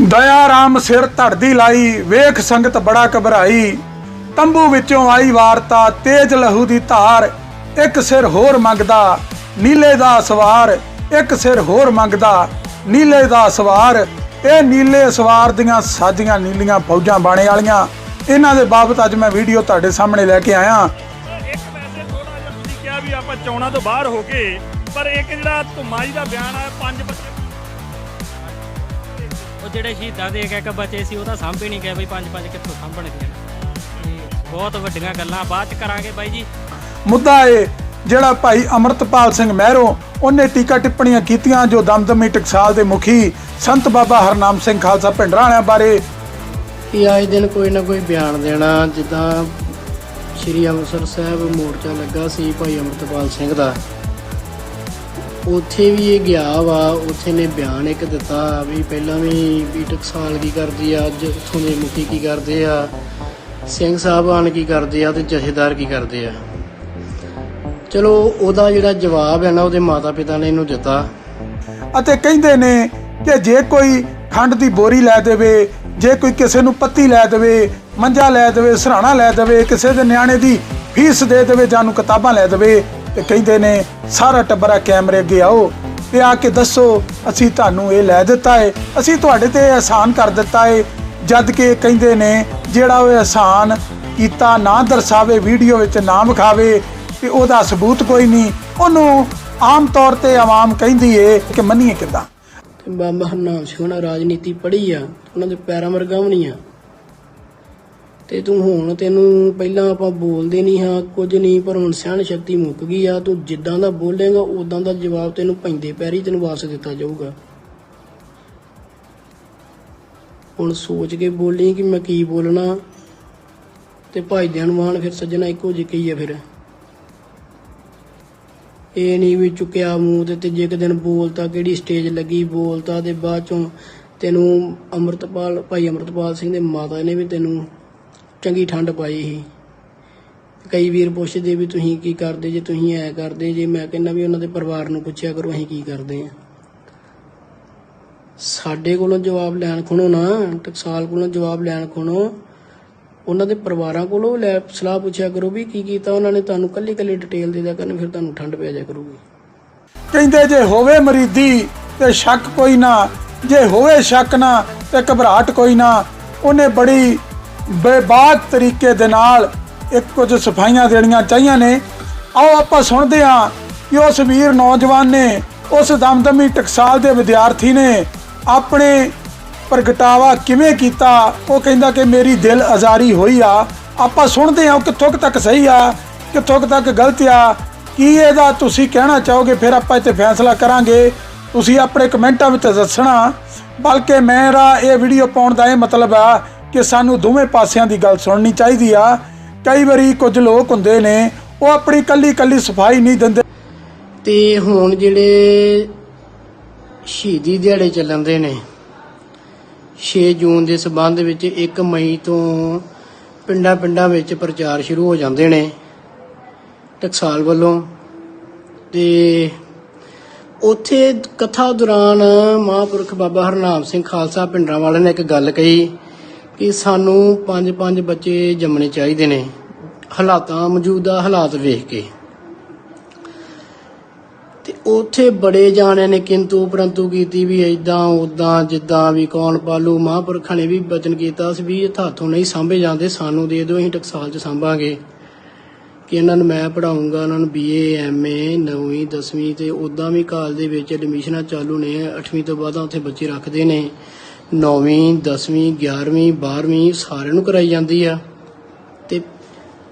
ਦਇਆ ਰਾਮ ਸਿਰ ਧੜਦੀ ਲਾਈ, ਵੇਖ ਸੰਗਤ ਬੜਾ ਘਬਰਾਈ। ਤੰਬੂ ਵਿੱਚੋਂ ਆਈ ਵਾਰਤਾ, ਤੇਜ ਲਹੂ ਦੀ ਧਾਰ, ਇੱਕ ਸਿਰ ਹੋਰ ਮੰਗਦਾ, ਨੀਲੇ ਦਾ ਸਵਾਰ, ਇੱਕ ਸਿਰ ਹੋਰ ਮੰਗਦਾ, ਨੀਲੇ ਦਾ ਸਵਾਰ। ਇਹ ਨੀਲੇ ਸਵਾਰ ਦੀਆਂ ਸਾਜੀਆਂ ਨੀਲੀਆਂ ਫੌਜਾਂ ਬਾਣੇ ਵਾਲੀਆਂ। ਇਹਨਾਂ ਦੇ ਬਾਬਤ ਅੱਜ ਮੈਂ ਵੀਡੀਓ ਤੁਹਾਡੇ ਸਾਹਮਣੇ ਲੈ ਕੇ ਆਇਆ। ਇੱਕ ਵੈਸੇ ਥੋੜਾ ਜਿਹਾ ਤੁਸੀਂ ਕਿਹਾ ਵੀ ਆਪਾਂ ਚੋਣਾਂ ਤੋਂ ਬਾਹਰ ਹੋ ਕੇ, ਪਰ ਇੱਕ ਜਿਹੜਾ ਧੁਮਾਈ ਦਾ ਬਿਆਨ ਆਇਆ, ਪੰਜ ਬੱਚੇ ਜਿਹੜੇ ਸ਼ਹੀਦਾਂ ਦੇ ਇੱਕ ਇੱਕ ਬੱਚੇ ਸੀ ਉਹਦਾ ਸਾਂਭੇ ਨਹੀਂ ਗਏ ਬਈ ਪੰਜ ਪੰਜ ਕਿੱਥੋਂ ਸਾਂਭਣਗੇ ਤੇ ਬਹੁਤ ਵੱਡੀਆਂ ਗੱਲਾਂ। ਬਾਅਦ ਚ ਕਰਾਂਗੇ ਬਾਈ ਜੀ। ਮੁੱਦਾ ਇਹ ਜਿਹੜਾ ਭਾਈ ਅਮਰਤਪਾਲ ਸਿੰਘ ਮਹਿਰੋ ਉਹਨੇ ਟੀਕਾ ਟਿੱਪਣੀਆਂ ਕੀਤੀਆਂ ਜੋ ਦਮਦਮੀ ਟਕਸਾਲ ਦੇ ਮੁਖੀ ਸੰਤ ਬਾਬਾ ਹਰਨਾਮ ਸਿੰਘ ਖਾਲਸਾ ਪਿੰਡਰਾਂ ਵਾਲਿਆਂ ਬਾਰੇ। ਕਿ ਆਏ ਦਿਨ ਕੋਈ ਨਾ ਕੋਈ ਬਿਆਨ ਦੇਣਾ ਜਿੱਦਾਂ ਸ਼੍ਰੀ ਅੰਮ੍ਰਿਤਸਰ ਸਾਹਿਬ ਮੋਰਚਾ ਲੱਗਾ ਸੀ ਭਾਈ ਅਮਰਤਪਾਲ ਸਿੰਘ ਦਾ। ਉੱਥੇ ਵੀ ਇਹ ਗਿਆ ਵਾ, ਉੱਥੇ ਨੇ ਬਿਆਨ ਇੱਕ ਦਿੱਤਾ ਵੀ ਪਹਿਲਾਂ ਵੀ ਵੀ ਟਕਸਾਲ ਕੀ ਕਰਦੀ ਆ, ਅੱਜ ਉੱਥੋਂ ਦੇ ਮੁਖੀ ਕੀ ਕਰਦੇ ਆ, ਸਿੰਘ ਸਾਹਿਬਾਨ ਕੀ ਕਰਦੇ ਆ ਤੇ ਜਥੇਦਾਰ ਕੀ ਕਰਦੇ ਆ। ਚਲੋ, ਉਹਦਾ ਜਿਹੜਾ ਜਵਾਬ ਹੈ ਨਾ, ਉਹਦੇ ਮਾਤਾ ਪਿਤਾ ਨੇ ਇਹਨੂੰ ਦਿੱਤਾ। ਅਤੇ ਕਹਿੰਦੇ ਨੇ ਕਿ ਜੇ ਕੋਈ ਖੰਡ ਦੀ ਬੋਰੀ ਲੈ ਦੇਵੇ, ਜੇ ਕੋਈ ਕਿਸੇ ਨੂੰ ਪੱਤੀ ਲੈ ਦੇਵੇ, ਮੰਜਾ ਲੈ ਦੇਵੇ, ਸਰਾਣਾ ਲੈ ਦੇਵੇ, ਕਿਸੇ ਦੇ ਨਿਆਣੇ ਦੀ ਫੀਸ ਦੇ ਦੇਵੇ ਜਾਂ ਨੂੰ ਕਿਤਾਬਾਂ ਲੈ ਦੇਵੇ ਤੇ ਕਹਿੰਦੇ ਨੇ, ਸਾਰਾ ਟੱਬਰਾ ਕੈਮਰੇ ਅੱਗੇ ਆਓ ਤੇ ਆ ਕੇ ਦੱਸੋ, ਅਸੀਂ ਤੁਹਾਨੂੰ ਇਹ ਲੈ ਦਿੱਤਾ ਏ, ਅਸੀਂ ਤੁਹਾਡੇ ਤੇ ਆਸਾਨ ਕਰ ਦਿੱਤਾ ਏ। ਜਦ ਕਿ ਕਹਿੰਦੇ ਨੇ, ਜਿਹੜਾ ਉਹ ਆਸਾਨ ਕੀਤਾ ਨਾ ਦਰਸਾਵੇ, ਵੀਡੀਓ ਵਿੱਚ ਨਾ ਵਿਖਾਵੇ, ਤੇ ਉਹਦਾ ਸਬੂਤ ਕੋਈ ਨਹੀਂ। ਉਹਨੂੰ ਆਮ ਤੌਰ ਤੇ ਆਵਾਮ ਕਹਿੰਦੀ ਏ ਕਿ ਮੰਨੀਏ ਕਿੱਦਾਂ? ਬਾਬਾ ਹਰਨਾਮ ਸਿੰਘ ਉਹਨਾਂ ਰਾਜਨੀਤੀ ਪੜ੍ਹੀ ਆ, ਉਹਨਾਂ ਦੇ ਪੈਰਾਂ ਵਰਗਾ ਵੀ ਨਹੀਂ ਆ। ਤੇ ਤੂੰ ਹੁਣ ਤੈਨੂੰ ਪਹਿਲਾਂ ਆਪਾਂ ਬੋਲਦੇ ਨਹੀਂ ਹਾਂ, ਕੁਝ ਨਹੀਂ, ਪਰ ਹੁਣ ਸਹਿਣ ਸ਼ਕਤੀ ਮੁੱਕ ਗਈ ਆ, ਤੂੰ ਜਿੱਦਾਂ ਦਾ ਬੋਲੇਗਾ ਉਦਾਂ ਦਾ ਜਵਾਬ ਤੈਨੂੰ ਪੈਂਦੇ ਪੈਰੀ ਤੈਨੂੰ ਵਾਪਸ ਦਿੱਤਾ ਜਾਊਗਾ। ਹੁਣ ਸੋਚ ਕੇ ਬੋਲੀ ਕਿ ਮੈਂ ਕੀ ਬੋਲਣਾ, ਤੇ ਭਾਈ ਜਾਨਵਾਨ ਫਿਰ ਸੱਜਣਾ ਇੱਕੋ ਜਿਹੀ ਹੀ ਆ ਫਿਰ। ਇਹ ਨਹੀਂ ਵੀ ਚੁੱਕਿਆ ਮੂੰਹ ਤੇ ਤੀਜੇ ਕੁ ਦਿਨ ਬੋਲਤਾ, ਕਿਹੜੀ ਸਟੇਜ ਲੱਗੀ ਬੋਲਤਾ, ਤੇ ਬਾਅਦ ਚੋਂ ਤੈਨੂੰ ਅਮਰਤਪਾਲ, ਭਾਈ ਅਮਰਤਪਾਲ ਸਿੰਘ ਦੇ ਮਾਤਾ ਨੇ ਵੀ ਤੈਨੂੰ ਚੰਗੀ ਠੰਡ ਪਾਈ ਸੀ। ਕਈ ਵੀਰ ਪੁੱਛਦੇ ਵੀ ਤੁਸੀਂ ਕੀ ਕਰਦੇ? ਜੇ ਤੁਸੀਂ ਐ ਕਰਦੇ, ਜੇ ਮੈਂ ਕਹਿੰਦਾ ਵੀ ਉਹਨਾਂ ਦੇ ਪਰਿਵਾਰ ਨੂੰ ਪੁੱਛਿਆ ਕਰੋ, ਅਸੀਂ ਕੀ ਕਰਦੇ ਆ? ਸਾਡੇ ਕੋਲੋਂ ਜਵਾਬ ਲੈਣ ਖੁਣੋ ਨਾ, ਟਕਸਾਲ ਕੋਲੋਂ ਜਵਾਬ ਲੈਣ ਖੁਣੋ। ਉਹਨਾਂ ਦੇ ਪਰਿਵਾਰਾਂ ਕੋਲੋਂ ਲੈ ਸਲਾਹ ਪੁੱਛਿਆ ਕਰੋ ਵੀ ਕੀ ਕੀਤਾ ਉਹਨਾਂ ਨੇ। ਤੁਹਾਨੂੰ ਕੱਲੀ ਕੱਲੀ ਡਿਟੇਲ ਦੇ ਦਿਆ ਕਰਨ, ਫਿਰ ਤੁਹਾਨੂੰ ਠੰਡ ਪੈ ਜਾ ਕਰੂਗੀ। ਕਹਿੰਦੇ ਜੇ ਹੋਵੇ ਮਰੀਦੀ, ਤੇ ਸ਼ੱਕ ਕੋਈ ਨਾ। ਜੇ ਹੋਵੇ ਸ਼ੱਕ ਨਾ, ਤੇ ਘਬਰਾਹਟ ਕੋਈ ਨਾ। ਉਹਨੇ ਬੜੀ ਬੇਬਾਕ ਤਰੀਕੇ ਦੇ ਨਾਲ ਇੱਕ ਕੁਝ ਸਫਾਈਆਂ ਦੇਣੀਆਂ ਚਾਹੀਆਂ ਨੇ। ਆਓ ਆਪਾਂ ਸੁਣਦੇ ਹਾਂ ਕਿ ਉਸ ਵੀਰ ਨੌਜਵਾਨ ਨੇ, ਉਸ ਦਮਦਮੀ ਟਕਸਾਲ ਦੇ ਵਿਦਿਆਰਥੀ ਨੇ ਆਪਣੇ ਪ੍ਰਗਟਾਵਾ ਕਿਵੇਂ ਕੀਤਾ? ਉਹ ਕਹਿੰਦਾ ਕਿ ਮੇਰੀ ਦਿਲ ਆਜ਼ਾਰੀ ਹੋਈ ਆ। ਆਪਾਂ ਸੁਣਦੇ ਹਾਂ ਉਹ ਕਿੱਥੋਂ ਕੁ ਤੱਕ ਸਹੀ ਆ, ਕਿੱਥੋਂ ਕੁ ਤੱਕ ਗਲਤ ਆ, ਕੀ ਇਹਦਾ ਤੁਸੀਂ ਕਹਿਣਾ ਚਾਹੋਗੇ? ਫਿਰ ਆਪਾਂ ਇੱਥੇ ਫੈਸਲਾ ਕਰਾਂਗੇ। ਤੁਸੀਂ ਆਪਣੇ ਕਮੈਂਟਾਂ ਵਿੱਚ ਦੱਸਣਾ, ਬਲਕਿ ਮੇਰਾ ਇਹ ਵੀਡੀਓ ਪਾਉਣ ਦਾ ਇਹ ਮਤਲਬ ਆ ਕਿ ਸਾਨੂੰ ਦੋਵੇਂ ਪਾਸਿਆਂ ਦੀ ਗੱਲ ਸੁਣਨੀ ਚਾਹੀਦੀ ਆ। ਕਈ ਵਾਰੀ ਕੁਝ ਲੋਕ ਹੁੰਦੇ ਨੇ, ਉਹ ਆਪਣੀ ਕੱਲੀ ਕੱਲੀ ਸਫ਼ਾਈ ਨਹੀਂ ਦਿੰਦੇ। ਤੇ ਹੁਣ ਜਿਹੜੇ ਸ਼ਹੀਦੀ ਦਿਹਾੜੇ ਚੱਲਣਦੇ ਨੇ 6 ਜੂਨ ਦੇ ਸਬੰਧ ਵਿੱਚ 1 ਮਈ ਤੋਂ ਪਿੰਡਾਂ ਪਿੰਡਾਂ ਵਿੱਚ ਪ੍ਰਚਾਰ ਸ਼ੁਰੂ ਹੋ ਜਾਂਦੇ ਨੇ, ਟਕਸਾਲ ਵੱਲੋਂ। ਤੇ ਉੱਥੇ ਕਥਾ ਦੌਰਾਨ ਮਹਾਂਪੁਰਖ ਬਾਬਾ ਹਰਨਾਮ ਸਿੰਘ ਖਾਲਸਾ ਪਿੰਡਰਾਂ ਵਾਲਿਆਂ ਨੇ ਇੱਕ ਗੱਲ ਕਹੀ ਕਿ ਸਾਨੂੰ ਪੰਜ ਪੰਜ ਬੱਚੇ ਜੰਮਣੇ ਚਾਹੀਦੇ ਨੇ। ਹਾਲਾਤਾਂ ਮੌਜੂਦਾ ਹਾਲਾਤ ਵੇਖ ਕੇ। ਤੇ ਉੱਥੇ ਬੜੇ ਜਾਣਿਆਂ ਨੇ ਕਿੰਤੂ ਪਰੰਤੂ ਕੀਤੀ ਵੀ ਇਦਾਂ ਉਦਾਂ ਜਿੱਦਾਂ ਵੀ ਕੌਣ ਪਾਲੂ, ਮਹਾਂਪੁਰਖਾਂ ਨੇ ਵੀ ਬਚਨ ਕੀਤਾ ਸੀ ਵੀ ਇਹ ਹੱਥੋਂ ਨਹੀਂ ਸਾਂਭੇ ਜਾਂਦੇ, ਸਾਨੂੰ ਦੇ ਦਿਓ, ਅਸੀਂ ਟਕਸਾਲ 'ਚ ਸਾਂਭਾਂਗੇ। ਕਿ ਇਹਨਾਂ ਨੂੰ ਮੈਂ ਪੜਾਉਂਗਾ ਉਹਨਾਂ ਨੂੰ ਬੀਏ ਐਮਏ 9ਵੀਂ 10ਵੀਂ ਤੇ ਉਦਾਂ ਵੀ ਕਾਲ ਦੇ ਵਿੱਚ ਐਡਮਿਸ਼ਨਾਂ ਚਾਲੂ ਨੇ 8ਵੀਂ ਤੋਂ ਬਾਅਦ ਉੱਥੇ ਬੱਚੇ ਰੱਖਦੇ ਨੇ। 9ਵੀਂ 10ਵੀਂ 11ਵੀਂ 12ਵੀਂ ਸਾਰਿਆਂ ਨੂੰ ਕਰਾਈ ਜਾਂਦੀ ਆ। ਤੇ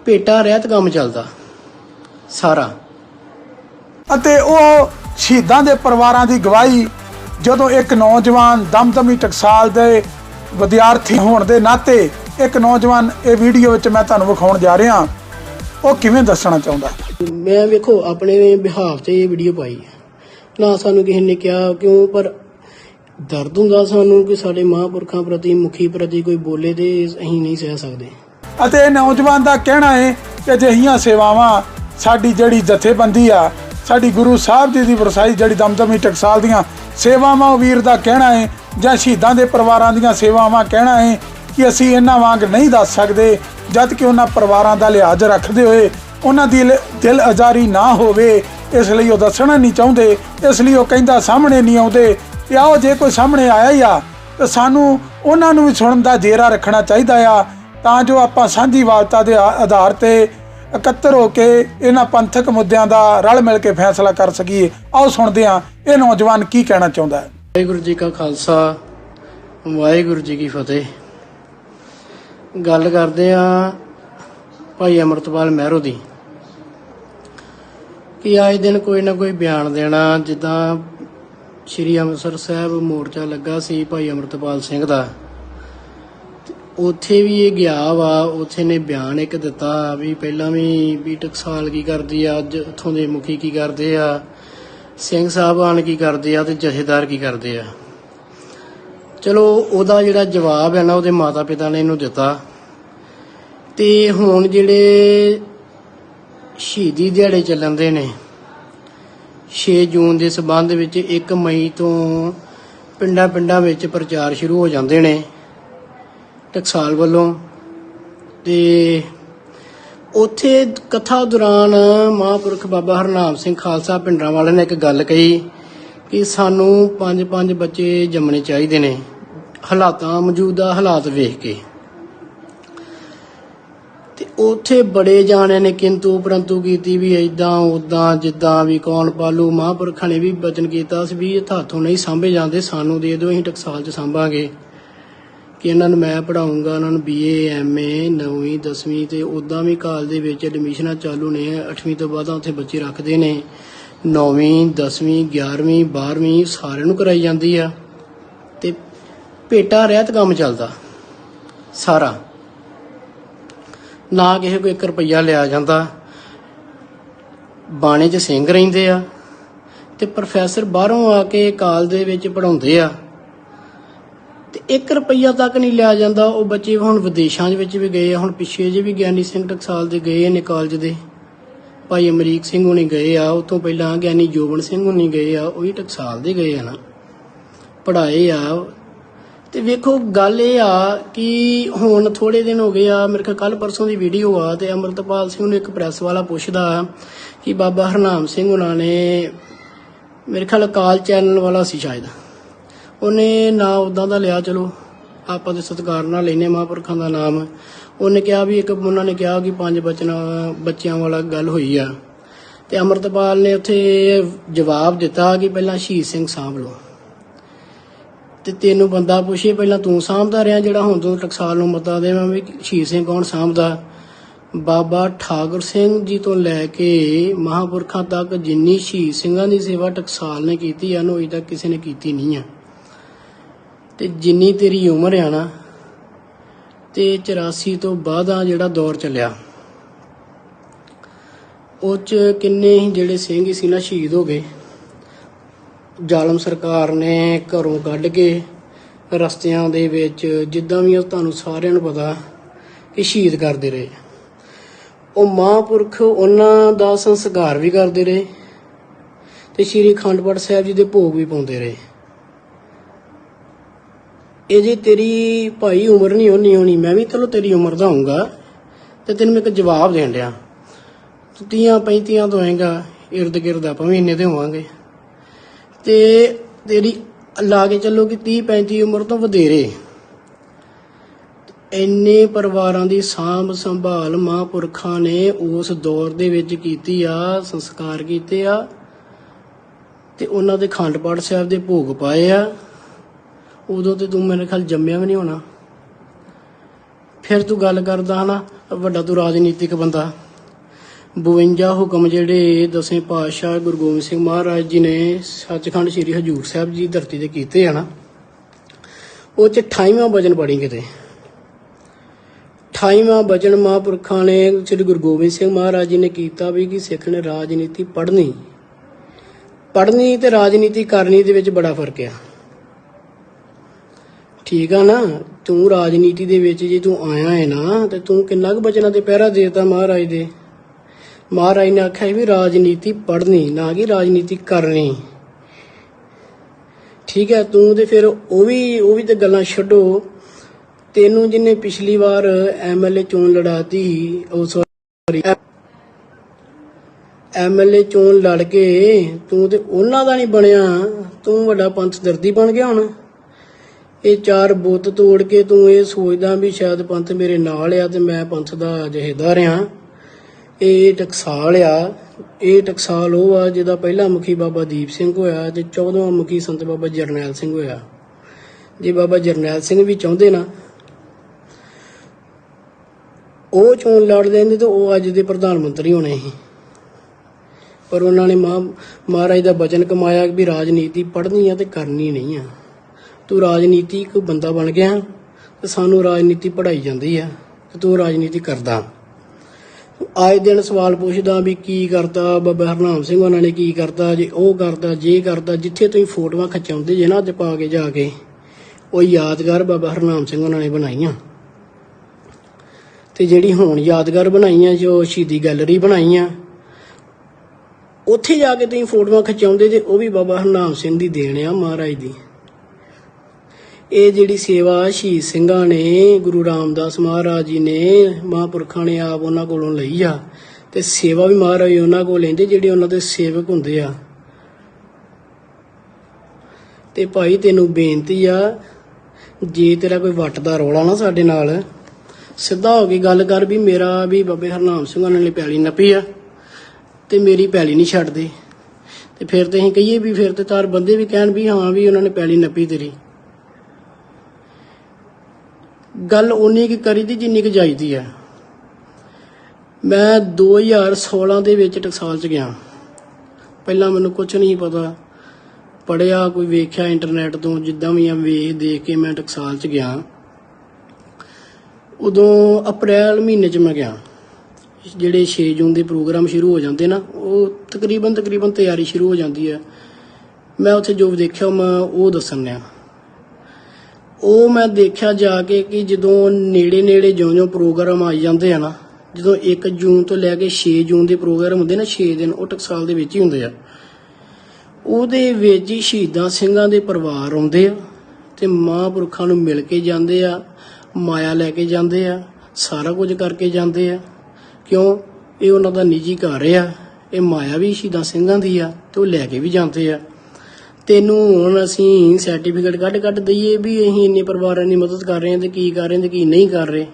ਭੇਟਾ ਰਹਿਤ ਕੰਮ ਚੱਲਦਾ। ਸਾਰਾ। ਅਤੇ ਉਹ ਸ਼ਹੀਦਾਂ ਦੇ ਪਰਿਵਾਰਾਂ ਦੀ ਗਵਾਹੀ ਜਦੋਂ ਇੱਕ ਨੌਜਵਾਨ ਦਮਦਮੀ ਟਕਸਾਲ ਦੇ ਵਿਦਿਆਰਥੀ ਹੋਣ ਦੇ ਨਾਤੇ ਇੱਕ ਨੌਜਵਾਨ ਇਹ ਵੀਡੀਓ ਵਿੱਚ ਮੈਂ ਤੁਹਾਨੂੰ ਵਿਖਾਉਣ ਜਾ ਰਿਹਾ ਉਹ ਕਿਵੇਂ ਦੱਸਣਾ ਚਾਹੁੰਦਾ? ਮੈਂ ਵੇਖੋ ਆਪਣੇ ਬਿਹਾਫ ਤੇ ਇਹ ਵੀਡੀਓ ਪਾਈ ਹੈ। ਨਾ ਸਾਨੂੰ ਕਿਸੇ ਨੇ ਕਿਹਾ ਕਿਉਂ ਪਰ ਦਰਦ ਹੁੰਦਾ ਸਾਨੂੰ ਕਿ ਸਾਡੇ ਮਹਾਂਪੁਰਖਾਂ ਪ੍ਰਤੀ, ਮੁਖੀ ਪ੍ਰਤੀ ਕੋਈ ਬੋਲੇ ਤੇ ਅਸੀਂ ਨਹੀਂ ਸਹਿ ਸਕਦੇ। ਅਤੇ ਇਹ ਨੌਜਵਾਨ ਦਾ ਕਹਿਣਾ ਹੈ ਕਿ ਅਜਿਹੀਆਂ ਸੇਵਾਵਾਂ ਸਾਡੀ ਜਿਹੜੀ ਜਥੇਬੰਦੀ ਆ, ਸਾਡੀ ਗੁਰੂ ਸਾਹਿਬ ਜੀ ਦੀ ਵਰਸਾਈ ਜਿਹੜੀ ਦਮਦਮੀ ਟਕਸਾਲ ਦੀਆਂ ਸੇਵਾਵਾਂ, ਉਹ ਵੀਰ ਦਾ ਕਹਿਣਾ ਹੈ ਜਾਂ ਸ਼ਹੀਦਾਂ ਦੇ ਪਰਿਵਾਰਾਂ ਦੀਆਂ ਸੇਵਾਵਾਂ ਕਹਿਣਾ ਹੈ ਕਿ ਅਸੀਂ ਇਹਨਾਂ ਵਾਂਗ ਨਹੀਂ ਦੱਸ ਸਕਦੇ, ਜਦ ਕਿ ਉਹਨਾਂ ਪਰਿਵਾਰਾਂ ਦਾ ਲਿਹਾਜ਼ ਰੱਖਦੇ ਹੋਏ ਉਹਨਾਂ ਦੀ ਲ- ਦਿਲ ਅਜ਼ਾਰੀ ਨਾ ਹੋਵੇ, ਇਸ ਲਈ ਉਹ ਦੱਸਣਾ ਨਹੀਂ ਚਾਹੁੰਦੇ, ਇਸ ਲਈ ਉਹ ਕਹਿੰਦਾ ਸਾਹਮਣੇ ਨਹੀਂ ਆਉਂਦੇ। ਤੇ ਆਓ ਜੇ ਕੋਈ ਸਾਹਮਣੇ ਆਇਆ ਹੀ ਆ, ਤਾਂ ਸਾਨੂੰ ਉਹਨਾਂ ਨੂੰ ਵੀ ਸੁਣਨ ਦਾ ਜੇਰਾ ਰੱਖਣਾ ਚਾਹੀਦਾ ਆ। ਤਾਂ ਜੋ ਆਪਾਂ ਸਾਂਝੀਵਾਲਤਾ ਦੇ ਆਧਾਰ ਤੇ ਇਕੱਤਰ ਹੋ ਕੇ ਇਹਨਾਂ ਪੰਥਕ ਮੁੱਦਿਆਂ ਦਾ ਰਲ ਮਿਲ ਕੇ ਫੈਸਲਾ ਕਰ ਸਕੀਏ। ਆਓ ਸੁਣਦੇ ਹਾਂ, ਇਹ ਨੌਜਵਾਨ ਕੀ ਕਹਿਣਾ ਚਾਹੁੰਦਾ ਹੈ? ਵਾਹਿਗੁਰੂ ਜੀ ਕਾ ਖਾਲਸਾ, ਵਾਹਿਗੁਰੂ ਜੀ ਕੀ ਫਤਿਹ। ਗੱਲ ਕਰਦੇ ਆ ਭਾਈ ਅਮਰਤਪਾਲ ਮਹਿਰੋ ਦੀ। ਕਿ ਆਏ ਦਿਨ ਕੋਈ ਨਾ ਕੋਈ ਬਿਆਨ ਦੇਣਾ, ਜਿੱਦਾਂ ਸ਼੍ਰੀ ਅੰਮ੍ਰਿਤਸਰ ਸਾਹਿਬ ਮੋਰਚਾ ਲੱਗਾ ਸੀ ਭਾਈ ਅਮਰਤਪਾਲ ਸਿੰਘ ਦਾ। ਉੱਥੇ ਵੀ ਇਹ ਗਿਆ ਵਾ, ਉੱਥੇ ਨੇ ਬਿਆਨ ਇੱਕ ਦਿੱਤਾ ਵੀ ਪਹਿਲਾਂ ਵੀ ਵੀ ਟਕਸਾਲ ਕੀ ਕਰਦੀ ਆ, ਅੱਜ ਉੱਥੋਂ ਦੇ ਮੁਖੀ ਕੀ ਕਰਦੇ ਆ, ਸਿੰਘ ਸਾਹਿਬਾਨ ਕੀ ਕਰਦੇ ਆ ਤੇ ਜਥੇਦਾਰ ਕੀ ਕਰਦੇ ਆ। ਚਲੋ, ਉਹਦਾ ਜਿਹੜਾ ਜਵਾਬ ਹੈ ਨਾ, ਉਹਦੇ ਮਾਤਾ ਪਿਤਾ ਨੇ ਇਹਨੂੰ ਦਿੱਤਾ। ਤੇ ਹੁਣ ਜਿਹੜੇ ਸ਼ਹੀਦੀ ਦਿਹਾੜੇ ਚੱਲਣ ਦੇ ਨੇ 6 ਜੂਨ ਦੇ ਸਬੰਧ ਵਿੱਚ 1 ਮਈ ਤੋਂ ਪਿੰਡਾਂ ਪਿੰਡਾਂ ਵਿੱਚ ਪ੍ਰਚਾਰ ਸ਼ੁਰੂ ਹੋ ਜਾਂਦੇ ਨੇ ਟਕਸਾਲ ਵੱਲੋਂ ਤੇ ਉੱਥੇ ਕਥਾ ਦੌਰਾਨ ਮਹਾਂਪੁਰਖ ਬਾਬਾ ਹਰਨਾਮ ਸਿੰਘ ਖਾਲਸਾ ਪਿੰਡਰਾਂ ਵਾਲੇ ਨੇ ਇੱਕ ਗੱਲ ਕਹੀ ਕਿ ਸਾਨੂੰ ਪੰਜ ਪੰਜ ਬੱਚੇ ਜੰਮਣੇ ਚਾਹੀਦੇ ਨੇ, ਹਾਲਾਤਾਂ ਮੌਜੂਦਾ ਹਾਲਾਤ ਵੇਖ ਕੇ। ਉੱਥੇ ਬੜੇ ਜਾਣਿਆਂ ਨੇ ਕਿੰਤੂ, ਪਰੰਤੂ ਕੀਤੀ ਵੀ ਇਦਾਂ ਉਦਾਂ ਜਿੱਦਾਂ ਵੀ ਕੌਣ ਪਾਲੂ, ਮਹਾਂਪੁਰਖਾਂ ਨੇ ਵੀ ਬਚਨ ਕੀਤਾ ਸੀ ਵੀ ਇਹ ਹੱਥੋਂ ਨਹੀਂ ਸਾਂਭੇ ਜਾਂਦੇ, ਸਾਨੂੰ ਦੇ ਦਿਓ, ਅਸੀਂ ਟਕਸਾਲ 'ਚ ਸਾਂਭਾਂਗੇ। ਕਿ ਇਹਨਾਂ ਨੂੰ ਮੈਂ ਪੜਾਉਂਗਾ ਉਹਨਾਂ ਨੂੰ ਬੀਏ ਐਮਏ 9ਵੀਂ 10ਵੀਂ ਤੇ ਉਦਾਂ ਵੀ ਕਾਲ ਦੇ ਵਿੱਚ ਐਡਮਿਸ਼ਨਾਂ ਚਾਲੂ ਨੇ 8ਵੀਂ ਤੋਂ ਬਾਅਦ ਉੱਥੇ ਬੱਚੇ ਰੱਖਦੇ ਨੇ। 9ਵੀਂ 10ਵੀਂ 11ਵੀਂ 12ਵੀਂ ਸਾਰਿਆਂ ਨੂੰ ਕਰਾਈ ਜਾਂਦੀ ਆ। ਤੇ ਭੇਟਾ ਰਹਿਤ ਕੰਮ ਚੱਲਦਾ, ਸਾਰਾ। ਨਾ ਕਿਸੇ ਕੋਈ 1 ਰੁਪਈਆ ਲਿਆ ਜਾਂਦਾ। ਬਾਣੇ 'ਚ ਸਿੰਘ ਰਹਿੰਦੇ ਆ ਤੇ ਪ੍ਰੋਫੈਸਰ ਬਾਹਰੋਂ ਆ ਕੇ ਕਾਲ ਦੇ ਵਿੱਚ ਪੜਾਉਂਦੇ ਆ। ਤੇ 1 ਰੁਪਈਆ ਤੱਕ ਨਹੀਂ ਲਿਆ ਜਾਂਦਾ, ਉਹ ਬੱਚੇ ਹੁਣ ਵਿਦੇਸ਼ਾਂ ਦੇ ਵਿੱਚ ਵੀ ਗਏ ਆ, ਹੁਣ ਪਿੱਛੇ ਜੇ ਵੀ ਗਿਆਨੀ ਸਿੰਘ ਟਕਸਾਲ ਦੇ ਗਏ ਨੇ ਕਾਲਜ ਦੇ। ਭਾਈ ਅਮਰੀਕ ਸਿੰਘ ਹੁਣੀ ਗਏ ਆ ਉਤੋਂ ਪਹਿਲਾਂ ਗਿਆਨੀ ਜੋਬਨ ਸਿੰਘ ਹੁਣੀ ਗਏ ਆ, ਉਹ ਵੀ ਟਕਸਾਲ ਦੇ ਗਏ ਆ ਨਾ। ਪੜਾਏ ਆ ਤੇ ਵੇਖੋ, ਗੱਲ ਇਹ ਆ ਕਿ ਹੁਣ ਥੋੜੇ ਦਿਨ ਹੋ ਗਏ ਆ, ਮੇਰੇ ਖਿਆਲ ਕੱਲ ਪਰਸੋਂ ਦੀ ਵੀਡੀਓ ਆ ਤੇ ਅਮਰਤਪਾਲ ਸਿੰਘ ਨੂੰ ਇੱਕ ਪ੍ਰੈਸ ਵਾਲਾ ਪੁੱਛਦਾ ਕਿ ਬਾਬਾ ਹਰਨਾਮ ਸਿੰਘ ਉਹਨਾਂ ਨੇ ਮੇਰੇ ਖਿਆਲ ਕਾਲ ਚੈਨਲ ਵਾਲਾ ਸੀ ਸ਼ਾਇਦ। ਉਹਨੇ ਨਾਂ ਉਦਾਂ ਦਾ ਲਿਆ, ਚਲੋ, ਆਪਾਂ ਦੇ ਸਤਿਕਾਰ ਨਾਲ ਲੈਨੇ ਮਹਾਂਪੁਰਖਾਂ ਦਾ ਨਾਮ। ਉਹਨੇ ਕਿਹਾ ਵੀ ਇੱਕ, ਉਹਨਾਂ ਨੇ ਕਿਹਾ ਕਿ ਪੰਜ ਬਚਨਾਂ, ਬੱਚਿਆਂ ਵਾਲਾ ਗੱਲ ਹੋਈ ਆ। ਤੇ ਅਮਰਤਪਾਲ ਨੇ ਉੱਥੇ ਜਵਾਬ ਦਿੱਤਾ ਕਿ ਪਹਿਲਾਂ ਸ਼ਹੀਦ ਸਿੰਘ ਸਾਂਭ ਲਓ। ਤੇ ਤੈਨੂੰ ਬੰਦਾ ਪੁੱਛੇ, ਪਹਿਲਾਂ ਤੂੰ ਸਾਂਭਦਾ ਰਿਹਾ ਜਿਹੜਾ ਹੁਣ ਤੂੰ ਟਕਸਾਲ ਨੂੰ ਮਤਾ ਦੇਵਾਂ ਵੀ ਸ਼ਹੀਦ ਸਿੰਘ ਕੌਣ ਸਾਂਭਦਾ? ਬਾਬਾ ਠਾਕੁਰ ਸਿੰਘ ਜੀ ਤੋਂ ਲੈ ਕੇ ਮਹਾਂਪੁਰਖਾਂ ਤੱਕ ਜਿੰਨੀ ਸ਼ਹੀਦ ਸਿੰਘਾਂ ਦੀ ਸੇਵਾ ਟਕਸਾਲ ਨੇ ਕੀਤੀ ਆ ਨੋਈ ਤੱਕ ਕਿਸੇ ਨੇ ਕੀਤੀ ਨਹੀਂ ਆ। ਤੇ ਜਿੰਨੀ ਤੇਰੀ ਉਮਰ ਆ ਨਾ, ਤੇ 84 ਤੋਂ ਬਾਅਦ ਆ ਜਿਹੜਾ ਦੌਰ ਚੱਲਿਆ। ਉਹ ਚ ਕਿੰਨੇ ਹੀ ਜਿਹੜੇ ਸਿੰਘ ਸੀ ਨਾ, ਸ਼ਹੀਦ ਹੋ ਗਏ। ਜ਼ਾਲਮ ਸਰਕਾਰ ਨੇ ਘਰੋਂ ਕੱਢ ਕੇ ਰਸਤਿਆਂ ਦੇ ਵਿੱਚ ਜਿੱਦਾਂ ਵੀ ਤੁਹਾਨੂੰ ਸਾਰਿਆਂ ਨੂੰ ਪਤਾ ਕਿ ਸ਼ਹੀਦ ਕਰਦੇ ਰਹੇ। ਉਹ ਮਹਾਂਪੁਰਖ ਉਹਨਾਂ ਦਾ ਸੰਸਕਾਰ ਵੀ ਕਰਦੇ ਰਹੇ ਤੇ ਸ਼੍ਰੀ ਅਖੰਡ ਪਾਠ ਸਾਹਿਬ ਜੀ ਦੇ ਭੋਗ ਵੀ ਪਾਉਂਦੇ ਰਹੇ। ਇਹ ਜੇ ਤੇਰੀ ਭਾਈ ਉਮਰ ਨਹੀਂ ਹੋਣੀ ਹੋਣੀ ਮੈਂ ਵੀ ਚਲੋ ਤੇਰੀ ਉਮਰ ਦਾ ਹੋਊਂਗਾ ਤੇ ਤੈਨੂੰ ਮੈਂ ਇੱਕ ਜਵਾਬ ਦੇਣ ਡਿਆ। ਤੂੰ ਤੀਆਂ ਪੈਂਤੀਆਂ ਤੋਂ ਹੋਏਗਾ ਇਰਦ ਗਿਰਦ ਆਪਾਂ ਵੀ ਇੰਨੇ ਤੇ ਹੋਵਾਂਗੇ। ਤੇ ਤੇਰੀ ਲਾ ਕੇ ਚੱਲੋ ਕਿ 30 35 ਉਮਰ ਤੋਂ ਵਧੇਰੇ। ਇੰਨੇ ਪਰਿਵਾਰਾਂ ਦੀ ਸਾਂਭ ਸੰਭਾਲ ਮਹਾਂਪੁਰਖਾਂ ਨੇ ਉਸ ਦੌਰ ਦੇ ਵਿੱਚ ਕੀਤੀ ਆ, ਸੰਸਕਾਰ ਕੀਤੇ ਆ, ਤੇ ਉਹਨਾਂ ਦੇ ਖੰਡ ਪਾਠ ਸਾਹਿਬ ਦੇ ਭੋਗ ਪਾਏ ਆ। ਉਦੋਂ ਤੇ ਤੂੰ ਮੇਰੇ ਖਿਆਲ ਜੰਮਿਆ ਵੀ ਨਹੀਂ ਹੋਣਾ। ਫਿਰ ਤੂੰ ਗੱਲ ਕਰਦਾ ਹਨਾ, ਵੱਡਾ ਤੂੰ ਰਾਜਨੀਤਿਕ ਬੰਦਾ। 52 ਹੁਕਮ ਜਿਹੜੇ ਦਸਵੇਂ ਪਾਤਸ਼ਾਹ ਗੁਰੂ ਗੋਬਿੰਦ ਸਿੰਘ ਮਹਾਰਾਜ ਜੀ ਨੇ ਸੱਚਖੰਡ ਸ੍ਰੀ ਹਜੂਰ ਸਾਹਿਬ ਜੀ ਧਰਤੀ ਤੇ ਕੀਤੇ ਆ ਨਾ, ਉਹ ਚ 28ਵਾਂ ਵਜਨ ਪੜੀ ਕਿਤੇ? 28ਵਾਂ ਵਜਨ ਮਹਾਂਪੁਰਖਾਂ ਨੇ ਸ੍ਰੀ ਗੁਰੂ ਗੋਬਿੰਦ ਸਿੰਘ ਮਹਾਰਾਜ ਜੀ ਨੇ ਕੀਤਾ ਵੀ ਕਿ ਸਿੱਖ ਨੇ ਰਾਜਨੀਤੀ ਪੜ੍ਹਨੀ। ਪੜ੍ਹਨੀ ਤੇ ਰਾਜਨੀਤੀ ਕਰਨੀ ਦੇ ਵਿੱਚ ਬੜਾ ਫ਼ਰਕ ਆ। ਠੀਕ ਆ ਨਾ? ਤੂੰ ਰਾਜਨੀਤੀ ਦੇ ਵਿੱਚ ਜੇ ਤੂੰ ਆਇਆ ਹੈ ਨਾ, ਤੇ ਤੂੰ ਕਿੰਨਾ ਕੁ ਬਚਨਾਂ ਤੇ ਪਹਿਰਾ ਦੇਤਾ ਮਹਾਰਾਜ ਦੇ? ਮਹਾਰਾਜ ਨੇ ਆਖਿਆ ਵੀ ਰਾਜਨੀਤੀ ਪੜ੍ਹਨੀ ਨਾ ਕਿ ਰਾਜਨੀਤੀ ਕਰਨੀ। ਠੀਕ ਹੈ ਤੂੰ ਤੇ ਫਿਰ ਉਹ ਵੀ ਉਹ ਵੀ ਤੇ ਗੱਲਾਂ ਛੱਡੋ। ਤੈਨੂੰ ਜਿਹਨੇ ਪਿਛਲੀ ਵਾਰ ਐਮਐਲਏ ਚੋਣ ਲੜਾਤੀ ਸੀ, ਉਹ ਸੌਰੀ ਐਮਐਲਏ ਚੋਣ ਲੜ ਕੇ ਤੂੰ ਤੇ ਉਹਨਾਂ ਦਾ ਨਹੀਂ ਬਣਿਆ ਤੂੰ ਵੱਡਾ ਪੰਥ ਦਰਦੀ ਬਣ ਗਿਆ ਹੁਣ। ਇਹ ਚਾਰ ਬੁੱਤ ਤੋੜ ਕੇ ਤੂੰ ਇਹ ਸੋਚਦਾ ਵੀ ਸ਼ਾਇਦ ਪੰਥ ਮੇਰੇ ਨਾਲ ਆ ਤੇ ਮੈਂ ਪੰਥ ਦਾ ਜਹੇਦਾਰ ਆ। ਇਹ ਟਕਸਾਲ ਆ, ਇਹ ਟਕਸਾਲ ਉਹ ਆ ਜਿਹਦਾ ਪਹਿਲਾ ਮੁਖੀ ਬਾਬਾ ਦੀਪ ਸਿੰਘ ਹੋਇਆ ਤੇ 14ਵਾਂ ਮੁਖੀ ਸੰਤ ਬਾਬਾ ਜਰਨੈਲ ਸਿੰਘ ਹੋਇਆ। ਜੇ ਬਾਬਾ ਜਰਨੈਲ ਸਿੰਘ ਵੀ ਚਾਹੁੰਦੇ ਨਾ, ਉਹ ਚੋਣ ਲੜ ਲੈਂਦੇ ਤਾਂ ਉਹ ਅੱਜ ਦੇ ਪ੍ਰਧਾਨ ਮੰਤਰੀ ਹੋਣੇ ਸੀ। ਪਰ ਉਹਨਾਂ ਨੇ ਮਾਂ ਮਹਾਰਾਜ ਦਾ ਬਚਨ ਕਮਾਇਆ ਵੀ ਰਾਜਨੀਤੀ ਪੜ੍ਹਨੀ ਆ ਤੇ ਕਰਨੀ ਨਹੀਂ ਆ। ਤੂੰ ਰਾਜਨੀਤੀ ਇੱਕ ਬੰਦਾ ਬਣ ਗਿਆ, ਤੇ ਸਾਨੂੰ ਰਾਜਨੀਤੀ ਪੜਾਈ ਜਾਂਦੀ ਆ, ਤੇ ਤੂੰ ਰਾਜਨੀਤੀ ਕਰਦਾ। ਆਏ ਦਿਨ ਸਵਾਲ ਪੁੱਛਦਾ ਵੀ ਕੀ ਕਰਤਾ ਬਾਬਾ ਹਰਨਾਮ ਸਿੰਘ ਉਹਨਾਂ ਨੇ ਕੀ ਕਰਤਾ ਜੇ ਉਹ ਕਰਦਾ, ਜੇ ਕਰਦਾ, ਜਿੱਥੇ ਤੁਸੀਂ ਫੋਟੋਆਂ ਖਿਚਾਉਂਦੇ ਜੇ ਨਾ ਅੱਜ ਪਾ ਕੇ ਜਾ ਕੇ, ਉਹ ਯਾਦਗਾਰ ਬਾਬਾ ਹਰਨਾਮ ਸਿੰਘ ਉਹਨਾਂ ਨੇ ਬਣਾਈਆਂ। ਤੇ ਜਿਹੜੀ ਹੁਣ ਯਾਦਗਾਰ ਬਣਾਈਆਂ, ਜੋ ਸ਼ਹੀਦੀ ਗੈਲਰੀ ਬਣਾਈਆਂ, ਉੱਥੇ ਜਾ ਕੇ ਤੁਸੀਂ ਫੋਟੋਆਂ ਖਿਚਾਉਂਦੇ ਜੇ, ਉਹ ਵੀ ਬਾਬਾ ਹਰਨਾਮ ਸਿੰਘ ਦੀ ਦੇਣ ਆ ਮਹਾਰਾਜ ਦੀ। ਇਹ ਜਿਹੜੀ ਸੇਵਾ ਸ਼ਹੀਦ ਸਿੰਘਾਂ ਨੇ, ਗੁਰੂ ਰਾਮਦਾਸ ਮਹਾਰਾਜ ਜੀ ਨੇ ਮਹਾਂਪੁਰਖਾਂ ਨੇ ਆਪ ਉਹਨਾਂ ਕੋਲੋਂ ਲਈ ਆ, ਤੇ ਸੇਵਾ ਵੀ ਮਹਾਰਾਜ ਉਹਨਾਂ ਕੋਲ ਲੈਂਦੇ ਜਿਹੜੇ ਉਹਨਾਂ ਦੇ ਸੇਵਕ ਹੁੰਦੇ ਆ। ਤੇ ਭਾਈ ਤੈਨੂੰ ਬੇਨਤੀ ਆ, ਜੇ ਤੇਰਾ ਕੋਈ ਵੱਟ ਦਾ ਰੌਲਾ ਨਾ ਸਾਡੇ ਨਾਲ, ਸਿੱਧਾ ਹੋ ਕੇ ਗੱਲ ਕਰ ਵੀ ਮੇਰਾ ਵੀ ਬਾਬੇ ਹਰਨਾਮ ਸਿੰਘ ਉਹਨਾਂ ਨੇ ਪੈਲੀ ਨੱਪੀ ਆ, ਤੇ ਮੇਰੀ ਪੈਲੀ ਨਹੀਂ ਛੱਡਦੇ। ਤੇ ਫਿਰ ਤੇ ਅਸੀਂ ਕਹੀਏ ਵੀ ਫਿਰ ਤੇ ਤਾਰ ਬੰਦੇ ਵੀ ਕਹਿਣ ਵੀ ਹਾਂ ਵੀ ਉਹਨਾਂ ਨੇ ਪੈਲੀ ਨੱਪੀ ਤੇਰੀ। ਗੱਲ ਉਨੀ ਕੀ ਕਰੀ ਦੀ ਜਿੰਨੀ ਕੁ ਜਾਈਦੀ ਹੈ। ਮੈਂ 2016 ਦੇ ਵਿੱਚ ਟਕਸਾਲ ਚ ਗਿਆ। ਪਹਿਲਾਂ ਮੈਨੂੰ ਕੁਝ ਨਹੀਂ ਪਤਾ। ਪੜਿਆ ਕੋਈ ਵੇਖਿਆ ਇੰਟਰਨੈਟ ਤੋਂ, ਜਿੱਦਾਂ ਵੀ ਆ ਵੇਖ ਦੇਖ ਕੇ ਮੈਂ ਟਕਸਾਲ ਚ ਗਿਆ। ਉਦੋਂ ਅਪ੍ਰੈਲ ਮਹੀਨੇ ਚ ਮੈਂ ਗਿਆ। ਜਿਹੜੇ 6 ਜੂਨ ਦੇ ਪ੍ਰੋਗਰਾਮ ਸ਼ੁਰੂ ਹੋ ਜਾਂਦੇ ਨਾ, ਉਹ ਤਕਰੀਬਨ ਤਕਰੀਬਨ ਤਿਆਰੀ ਸ਼ੁਰੂ ਹੋ ਜਾਂਦੀ ਹੈ। ਮੈਂ ਉੱਥੇ ਜੋ ਦੇਖਿਆ, ਮੈਂ ਉਹ ਦੱਸਣ ਲਿਆ ਉਹ ਮੈਂ ਦੇਖਿਆ ਜਾ ਕੇ ਕਿ ਜਦੋਂ ਨੇੜੇ ਨੇੜੇ ਜਿਉਂ-ਜਿਉਂ ਪ੍ਰੋਗਰਾਮ ਆਈ ਜਾਂਦੇ ਆ ਨਾ, ਜਦੋਂ 1 ਜੂਨ ਤੋਂ ਲੈ ਕੇ 6 ਜੂਨ ਦੇ ਪ੍ਰੋਗਰਾਮ ਹੁੰਦੇ ਨਾ 6 ਦਿਨ ਉਹ ਟਕਸਾਲ ਦੇ ਵਿੱਚ ਹੀ ਹੁੰਦੇ ਆ। ਉਹਦੇ ਵਿੱਚ ਹੀ ਸ਼ਹੀਦਾਂ ਸਿੰਘਾਂ ਦੇ ਪਰਿਵਾਰ ਆਉਂਦੇ ਆ ਤੇ ਮਹਾਂਪੁਰਖਾਂ ਨੂੰ ਮਿਲ ਕੇ ਜਾਂਦੇ ਆ, ਮਾਇਆ ਲੈ ਕੇ ਜਾਂਦੇ ਆ, ਸਾਰਾ ਕੁਝ ਕਰਕੇ ਜਾਂਦੇ ਆ। ਕਿਉਂ? ਇਹ ਉਹਨਾਂ ਦਾ ਨਿੱਜੀ ਘਰ ਆ, ਇਹ ਮਾਇਆ ਵੀ ਸ਼ਹੀਦਾਂ ਸਿੰਘਾਂ ਦੀ ਆ ਤੇ ਉਹ ਲੈ ਕੇ ਵੀ ਜਾਂਦੇ ਆ। ਤੈਨੂੰ ਹੁਣ ਅਸੀਂ ਸਰਟੀਫਿਕੇਟ ਕੱਢ ਕੱਢ ਦਈਏ ਵੀ ਅਸੀਂ ਇੰਨੇ ਪਰਿਵਾਰਾਂ ਦੀ ਮਦਦ ਕਰ ਰਹੇ ਹਾਂ ਤੇ ਕੀ ਕਰ ਰਹੇ ਹਾਂ ਤੇ ਕੀ ਨਹੀਂ ਕਰ ਰਹੇ।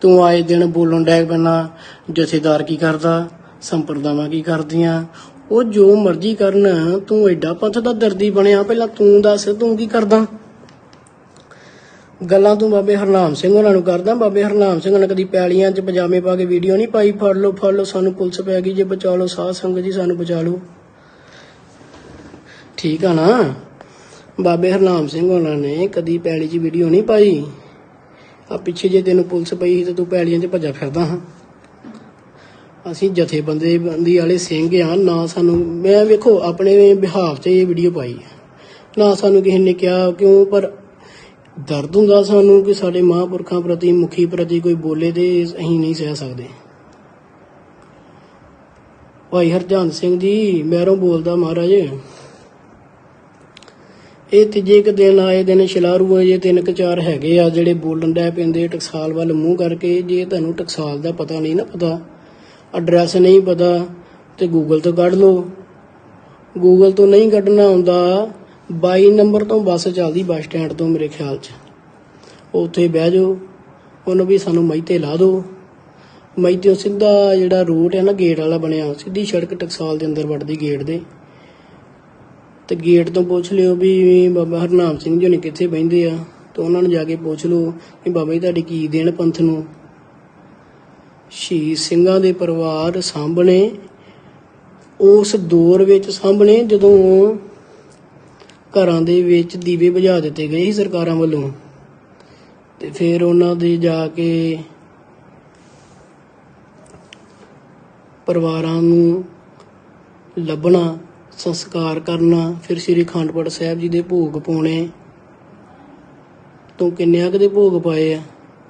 ਤੂੰ ਆਏ ਦਿਨ ਬੋਲਣ ਡੈਗ ਪੈਣਾ, ਜਥੇਦਾਰ ਕੀ ਕਰਦਾ, ਸੰਪਰਦਾਵਾਂ ਕੀ ਕਰਦੀਆਂ। ਉਹ ਜੋ ਮਰਜ਼ੀ ਕਰਨ, ਤੂੰ ਐਡਾ ਪੰਥ ਦਾ ਦਰਦੀ ਬਣਿਆ, ਪਹਿਲਾਂ ਤੂੰ ਦੱਸ, ਤੂੰ ਕੀ ਕਰਦਾ? ਗੱਲਾਂ ਤੂੰ ਬਾਬੇ ਹਰਨਾਮ ਸਿੰਘ ਉਹਨਾਂ ਨੂੰ ਕਰਦਾ। ਬਾਬੇ ਹਰਨਾਮ ਸਿੰਘ ਨੇ ਕਦੀ ਪੈਲੀਆਂ 'ਚ ਪਜਾਮੇ ਪਾ ਕੇ ਵੀਡੀਓ ਨਹੀਂ ਪਾਈ? ਫੜ ਲਓ ਫੜ ਲਓ, ਸਾਨੂੰ ਪੁਲਿਸ ਪੈ ਗਈ, ਜੇ ਬਚਾ ਲਓ, ਸਾਧ ਸੰਗਤ ਜੀ, ਸਾਨੂੰ ਬਚਾ ਲਓ। ਠੀਕ ਆ ਨਾ? ਬਾਬੇ ਹਰਨਾਮ ਸਿੰਘ ਉਹਨਾਂ ਨੇ ਕਦੀ ਪੈਲੀ 'ਚ ਵੀਡੀਓ ਨਹੀਂ ਪਾਈ। ਆ ਪਿੱਛੇ ਜੇ ਤੈਨੂੰ ਪੁਲਿਸ ਪਈ ਸੀ ਤੇ ਤੂੰ ਪੈਲੀਆਂ 'ਚ ਭੱਜਾ ਫਿਰਦਾ ਹਾਂ। ਅਸੀਂ ਜਥੇਬੰਦੀ ਬੰਦੀ ਵਾਲੇ ਸਿੰਘ ਆ, ਨਾ ਸਾਨੂੰ ਮੈਂ ਵੇਖੋ, ਆਪਣੇ ਬਿਹਾਵ 'ਚ ਇਹ ਵੀਡੀਓ ਪਾਈ ਨਾ ਸਾਨੂੰ ਕਿਸੇ ਨੇ ਕਿਹਾ ਕਿਉਂ, ਪਰ ਦਰਦ ਹੁੰਦਾ ਸਾਨੂੰ ਕਿ ਸਾਡੇ ਮਹਾਂਪੁਰਖਾਂ ਪ੍ਰਤੀ, ਮੁਖੀ ਪ੍ਰਤੀ ਕੋਈ ਬੋਲੇ ਤੇ ਅਸੀਂ ਨਹੀਂ ਸਹਿ ਸਕਦੇ। ਭਾਈ ਹਰਜਨ ਸਿੰਘ ਜੀ ਮੈਰੋਂ ਬੋਲਦਾ ਮਹਾਰਾਜ। ਇਹ ਤੀਜੇ ਕੁ ਦਿਨ ਆਏ ਦਿਨ ਸ਼ਿਲਾਰੂ ਜੇ ਤਿੰਨ ਕੁ ਚਾਰ ਹੈਗੇ ਆ ਜਿਹੜੇ ਬੋਲਣ ਡੈ ਪੈਂਦੇ ਟਕਸਾਲ ਵੱਲ ਮੂੰਹ ਕਰਕੇ। ਜੇ ਤੁਹਾਨੂੰ ਟਕਸਾਲ ਦਾ ਪਤਾ ਨਹੀਂ ਨਾ ਪਤਾ ਐਡਰੈਸ ਨਹੀਂ ਪਤਾ, ਤੇ ਗੂਗਲ ਤੋਂ ਕੱਢ ਲਓ। ਗੂਗਲ ਤੋਂ ਨਹੀਂ ਕੱਢਣਾ ਆਉਂਦਾ 22 ਨੰਬਰ ਤੋਂ ਬੱਸ ਚੱਲਦੀ ਬੱਸ ਸਟੈਂਡ ਤੋਂ ਮੇਰੇ ਖਿਆਲ 'ਚ। ਉੱਥੇ ਬਹਿ ਜਾਓ, ਉਹਨੂੰ ਵੀ ਸਾਨੂੰ ਮਈਤੇ ਲਾ ਦਿਓ। ਮਈਤਿਓ ਸਿੱਧਾ ਜਿਹੜਾ ਰੂਟ ਹੈ ਨਾ ਗੇਟ ਵਾਲਾ ਬਣਿਆ, ਸਿੱਧੀ ਸੜਕ ਟਕਸਾਲ ਦੇ ਅੰਦਰ ਵੜਦੀ ਗੇਟ ਦੇ। ਤੇ ਗੇਟ ਤੋਂ ਪੁੱਛ ਲਿਓ ਵੀ ਬਾਬਾ ਹਰਨਾਮ ਸਿੰਘ ਜੀ ਨੇ ਕਿੱਥੇ ਬਹਿੰਦੇ ਆ, ਤਾਂ ਉਹਨਾਂ ਨੂੰ ਜਾ ਕੇ ਪੁੱਛ ਲਓ ਕਿ ਬਾਬਾ ਜੀ ਤੁਹਾਡੀ ਕੀ ਦੇਣ ਪੰਥ ਨੂੰ। ਸ਼ਹੀਦ ਸਿੰਘਾਂ ਦੇ ਪਰਿਵਾਰ ਸਾਹਮਣੇ ਉਸ ਦੌਰ ਵਿੱਚ ਸਾਹਮਣੇ ਜਦੋਂ ਘਰਾਂ ਦੇ ਵਿੱਚ ਦੀਵੇ ਬੁਝਾ ਦਿੱਤੇ ਗਏ ਸੀ ਸਰਕਾਰਾਂ ਵੱਲੋਂ। ਤੇ ਫਿਰ ਉਹਨਾਂ ਦੇ ਜਾ ਕੇ ਪਰਿਵਾਰਾਂ ਨੂੰ ਲੱਭਣਾ ਸੰਸਕਾਰ ਕਰਨਾ, ਫਿਰ ਸ੍ਰੀ ਅਖੰਡਪੁਰ ਸਾਹਿਬ ਜੀ ਦੇ ਭੋਗ ਪਾਉਣੇ। ਤੂੰ ਕਿੰਨਿਆਂ ਕਦੇ ਭੋਗ ਪਾਏ ਆ?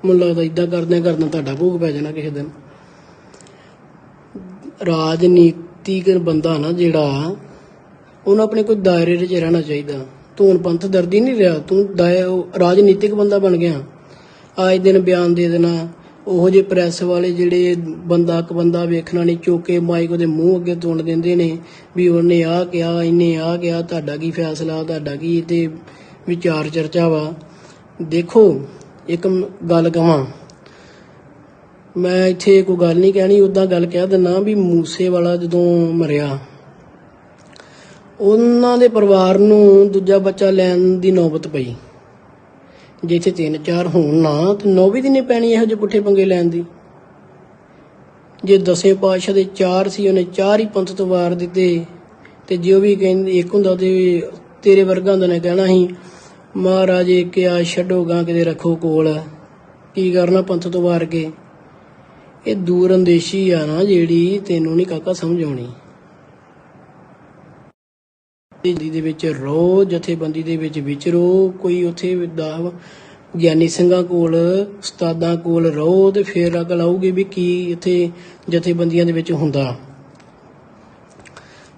ਮੈਨੂੰ ਲੱਗਦਾ ਇਦਾਂ ਕਰਦਿਆਂ ਕਰਦਿਆਂ ਤੁਹਾਡਾ ਭੋਗ ਪੈ ਜਾਣਾ ਕਿਸੇ ਦਿਨ। ਰਾਜਨੀਤਿਕ ਬੰਦਾ ਨਾ ਜਿਹੜਾ, ਉਹਨੂੰ ਆਪਣੇ ਕੋਈ ਦਾਇਰੇ ਵਿੱਚ ਰਹਿਣਾ ਚਾਹੀਦਾ। ਤੂੰ ਪੰਥ ਦਰਦੀ ਨਹੀਂ ਰਿਹਾ। ਤੂੰ ਦਾਇ- ਉਹ ਰਾਜਨੀਤਿਕ ਬੰਦਾ ਬਣ ਗਿਆ। ਆਏ ਦਿਨ ਬਿਆਨ ਦੇ ਦੇਣਾ। ਉਹੋ ਜਿਹੇ ਪ੍ਰੈਸ ਵਾਲੇ ਜਿਹੜੇ ਬੰਦਾ ਕ ਬੰਦਾ ਵੇਖਣਾ ਨਹੀਂ, ਚੋਕੇ ਮਾਈਕ ਉਹਦੇ ਮੂੰਹ ਅੱਗੇ ਤੋੜ ਦਿੰਦੇ ਨੇ ਵੀ ਉਹਨੇ ਆਹ ਕਿਹਾ, ਇਹਨੇ ਆਹ ਕਿਹਾ, ਤੁਹਾਡਾ ਕੀ ਫੈਸਲਾ, ਤੁਹਾਡਾ ਕੀ ਤੇ ਵਿਚਾਰ ਚਰਚਾ ਵਾ। ਦੇਖੋ, ਇੱਕ ਗੱਲ ਕਹਾਂ ਮੈਂ ਇੱਥੇ ਕੋਈ ਗੱਲ ਨਹੀਂ ਕਹਿਣੀ ਉਦਾਂ ਗੱਲ ਕਹਿ ਦਿੰਨਾ ਵੀ ਮੂਸੇ ਵਾਲਾ ਜਦੋਂ ਮਰਿਆ, ਉਹਨਾਂ ਦੇ ਪਰਿਵਾਰ ਨੂੰ ਦੂਜਾ ਬੱਚਾ ਲੈਣ ਦੀ ਨੌਬਤ ਪਈ। ਜੇ ਇੱਥੇ ਤਿੰਨ ਚਾਰ ਹੋਣ ਨਾ, ਤੇ ਨੌਵੀਂ ਦੀ ਨਹੀਂ ਪੈਣੀ ਇਹੋ ਜਿਹੇ ਪੁੱਠੇ ਪੰਗੇ ਲੈਣ ਦੀ? ਜੇ ਦਸੇ ਪਾਤਸ਼ਾਹ ਦੇ ਚਾਰ ਸੀ, ਉਹਨੇ ਚਾਰ ਹੀ ਪੰਥ ਤੋਂ ਵਾਰ ਦਿੱਤੇ, ਤੇ ਜੇ ਉਹ ਵੀ ਕਹਿੰਦੇ, ਇੱਕ ਹੁੰਦਾ ਤੇ ਤੇਰੇ ਵਰਗਾ ਦਾ ਨੇ ਕਹਿਣਾ ਸੀ, ਮਹਾਰਾਜ, ਇੱਕ ਆ ਛੱਡੋਗਾ ਕਿਤੇ ਰੱਖੋ ਕੋਲ। ਕੀ ਕਰਨਾ ਪੰਥ ਤੋਂ ਵਾਰ ਕੇ? ਇਹ ਦੂਰ ਅੰਦੇਸ਼ੀ ਆ ਨਾ ਜਿਹੜੀ ਤੈਨੂੰ ਨਹੀਂ ਕਾਕਾ ਸਮਝ ਆਉਣੀ। ਜਥੇਬੰਦੀ ਦੇ ਵਿੱਚ ਰੋ, ਜਥੇਬੰਦੀ ਦੇ ਵਿੱਚ ਵਿਚਰੋ ਕੋਈ ਉੱਥੇ ਦਾ ਗਿਆਨੀ ਸਿੰਘਾਂ ਕੋਲ, ਉਸਤਾਦਾਂ ਕੋਲ ਰਹੋ ਤੇ ਫਿਰ ਅਕਲ ਆਊਗੀ ਵੀ ਕੀ ਇੱਥੇ ਜਥੇਬੰਦੀਆਂ ਦੇ ਵਿੱਚ ਹੁੰਦਾ।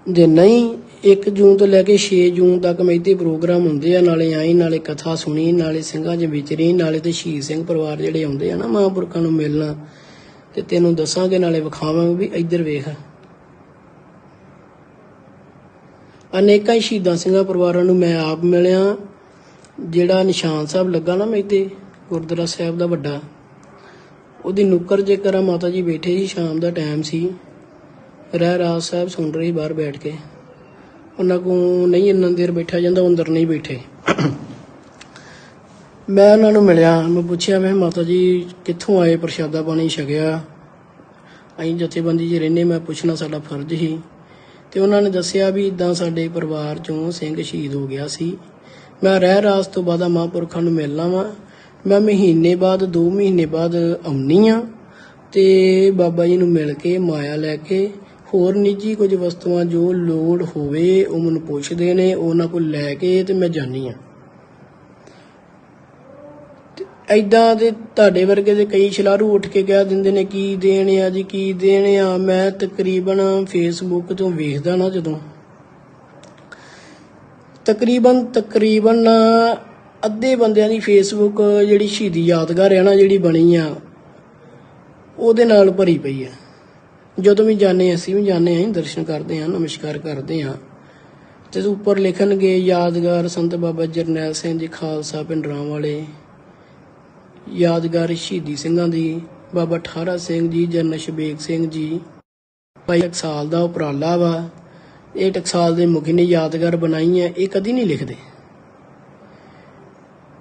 ਜੇ ਨਹੀਂ 1 ਜੂਨ ਤੋਂ ਲੈ ਕੇ 6 ਜੂਨ ਤੱਕ ਮੈਦੇ ਪ੍ਰੋਗਰਾਮ ਹੁੰਦੇ ਆ, ਨਾਲੇ ਆਈ, ਨਾਲੇ ਕਥਾ ਸੁਣੀ, ਨਾਲੇ ਸਿੰਘਾਂ 'ਚ ਵਿਚਰੀ ਨਾਲੇ ਤੇ ਸ਼ਹੀਦ ਸਿੰਘ ਪਰਿਵਾਰ ਜਿਹੜੇ ਆਉਂਦੇ ਆ ਨਾ ਮਹਾਂਪੁਰਖਾਂ ਨੂੰ ਮਿਲਣਾ, ਤੇ ਤੈਨੂੰ ਦੱਸਾਂਗੇ, ਨਾਲੇ ਵਿਖਾਵਾਂਗੇ ਵੀ ਇੱਧਰ ਵੇਖ। ਅਨੇਕਾਂ ਹੀ ਸ਼ਹੀਦਾਂ ਸਿੰਘਾਂ ਪਰਿਵਾਰਾਂ ਨੂੰ ਮੈਂ ਆਪ ਮਿਲਿਆ। ਜਿਹੜਾ ਨਿਸ਼ਾਨ ਸਾਹਿਬ ਲੱਗਾ ਨਾ ਮੈਂ ਮੈਤੇ ਗੁਰਦੁਆਰਾ ਸਾਹਿਬ ਦਾ ਵੱਡਾ, ਉਹਦੀ ਨੁੱਕਰ ਜੇਕਰ ਆ, ਮਾਤਾ ਜੀ ਬੈਠੇ ਸੀ, ਸ਼ਾਮ ਦਾ ਟਾਈਮ ਸੀ। ਰਹਿ ਰਾਜ ਸਾਹਿਬ ਸੁਣ ਰਹੀ ਬਾਹਰ ਬੈਠ ਕੇ। ਉਹਨਾਂ ਕੋ ਨਹੀਂ ਇੰਨਾ ਦੇਰ ਬੈਠਾ ਜਾਂਦਾ ਅੰਦਰ ਨਹੀਂ ਬੈਠੇ। ਮੈਂ ਉਹਨਾਂ ਨੂੰ ਮਿਲਿਆ, ਮੈਂ ਪੁੱਛਿਆ, ਮੈਂ ਮਾਤਾ ਜੀ, ਕਿੱਥੋਂ ਆਏ ਪ੍ਰਸ਼ਾਦਾ ਪਾਣੀ ਛਕਿਆ? ਅਸੀਂ ਜਥੇਬੰਦੀ 'ਚ ਰਹਿੰਦੇ, ਮੈਂ ਪੁੱਛਣਾ ਸਾਡਾ ਫਰਜ਼ ਸੀ। ਤੇ ਉਹਨਾਂ ਨੇ ਦੱਸਿਆ ਵੀ ਇਦਾਂ ਸਾਡੇ ਪਰਿਵਾਰ ਚੋਂ ਸਿੰਘ ਸ਼ਹੀਦ ਹੋ ਗਿਆ ਸੀ। ਮੈਂ ਰਹਿ ਰਾਸ ਤੋਂ ਬਾਅਦ ਆ ਮਹਾਂਪੁਰਖਾਂ ਨੂੰ ਮਿਲਣਾ ਵਾਂ। ਮੈਂ ਮਹੀਨੇ ਬਾਅਦ 2 ਮਹੀਨੇ ਬਾਅਦ ਆਉਣੀ ਆ ਤੇ ਬਾਬਾ ਜੀ ਨੂੰ ਮਿਲ ਕੇ ਮਾਇਆ ਲੈ ਕੇ ਹੋਰ ਨਿੱਜੀ ਕੁਝ ਵਸਤੂਆਂ ਜੋ ਲੋੜ ਹੋਵੇ ਉਹ ਮੈਨੂੰ ਪੁੱਛਦੇ ਨੇ, ਉਹਨਾਂ ਕੋਲ ਲੈ ਕੇ ਤੇ ਮੈਂ ਜਾਣੀ ਆ। ਐਦਾਂ ਦੇ ਤੁਹਾਡੇ ਵਰਗੇ ਦੇ ਕਈ ਛਲਾਰੂ ਉੱਠ ਕੇ ਕਹਿ ਦਿੰਦੇ ਨੇ, ਕੀ ਦੇਣ ਆ ਜੀ, ਕੀ ਦੇਣ ਆ? ਮੈਂ ਤਕਰੀਬਨ ਫੇਸਬੁੱਕ ਤੋਂ ਵੇਖਦਾ ਨਾ ਜਦੋਂ। ਤਕਰੀਬਨ ਤਕਰੀਬਨ ਅੱਧੇ ਬੰਦਿਆਂ ਦੀ ਫੇਸਬੁੱਕ ਜਿਹੜੀ ਸ਼ਹੀਦੀ ਯਾਦਗਾਰ ਹੈ ਨਾ, ਜਿਹੜੀ ਬਣੀ ਆ, ਉਹਦੇ ਨਾਲ ਭਰੀ ਪਈ ਆ। ਜਦੋਂ ਵੀ ਜਾਂਦੇ ਅਸੀਂ ਵੀ ਜਾਂਦੇ ਆਂ ਦਰਸ਼ਨ ਕਰਦੇ ਆਂ, ਨਮਸਕਾਰ ਕਰਦੇ ਆਂ। ਤੇ ਉੱਪਰ ਲਿਖਣਗੇ, ਯਾਦਗਾਰ ਸੰਤ ਬਾਬਾ ਜਰਨੈਲ ਸਿੰਘ ਜੀ, ਖਾਲਸਾ ਪਿੰਡ ਰਾਮ ਯਾਦਗਾਰ ਸ਼ਹੀਦੀ ਸਿੰਘਾਂ ਦੀ, ਬਾਬਾ ਠਾਰਾ ਸਿੰਘ ਜੀ ਜਰਨਲ ਸ਼ਬੇਕ ਸਿੰਘ ਜੀ। ਭਾਈ ਟਕਸਾਲ ਦਾ ਉਪਰਾਲਾ ਵਾ। ਇਹ ਟਕਸਾਲ ਦੇ ਮੁਖੀ ਨੇ ਯਾਦਗਾਰ ਬਣਾਈ ਹੈ, ਇਹ ਕਦੀ ਨਹੀਂ ਲਿਖਦੇ।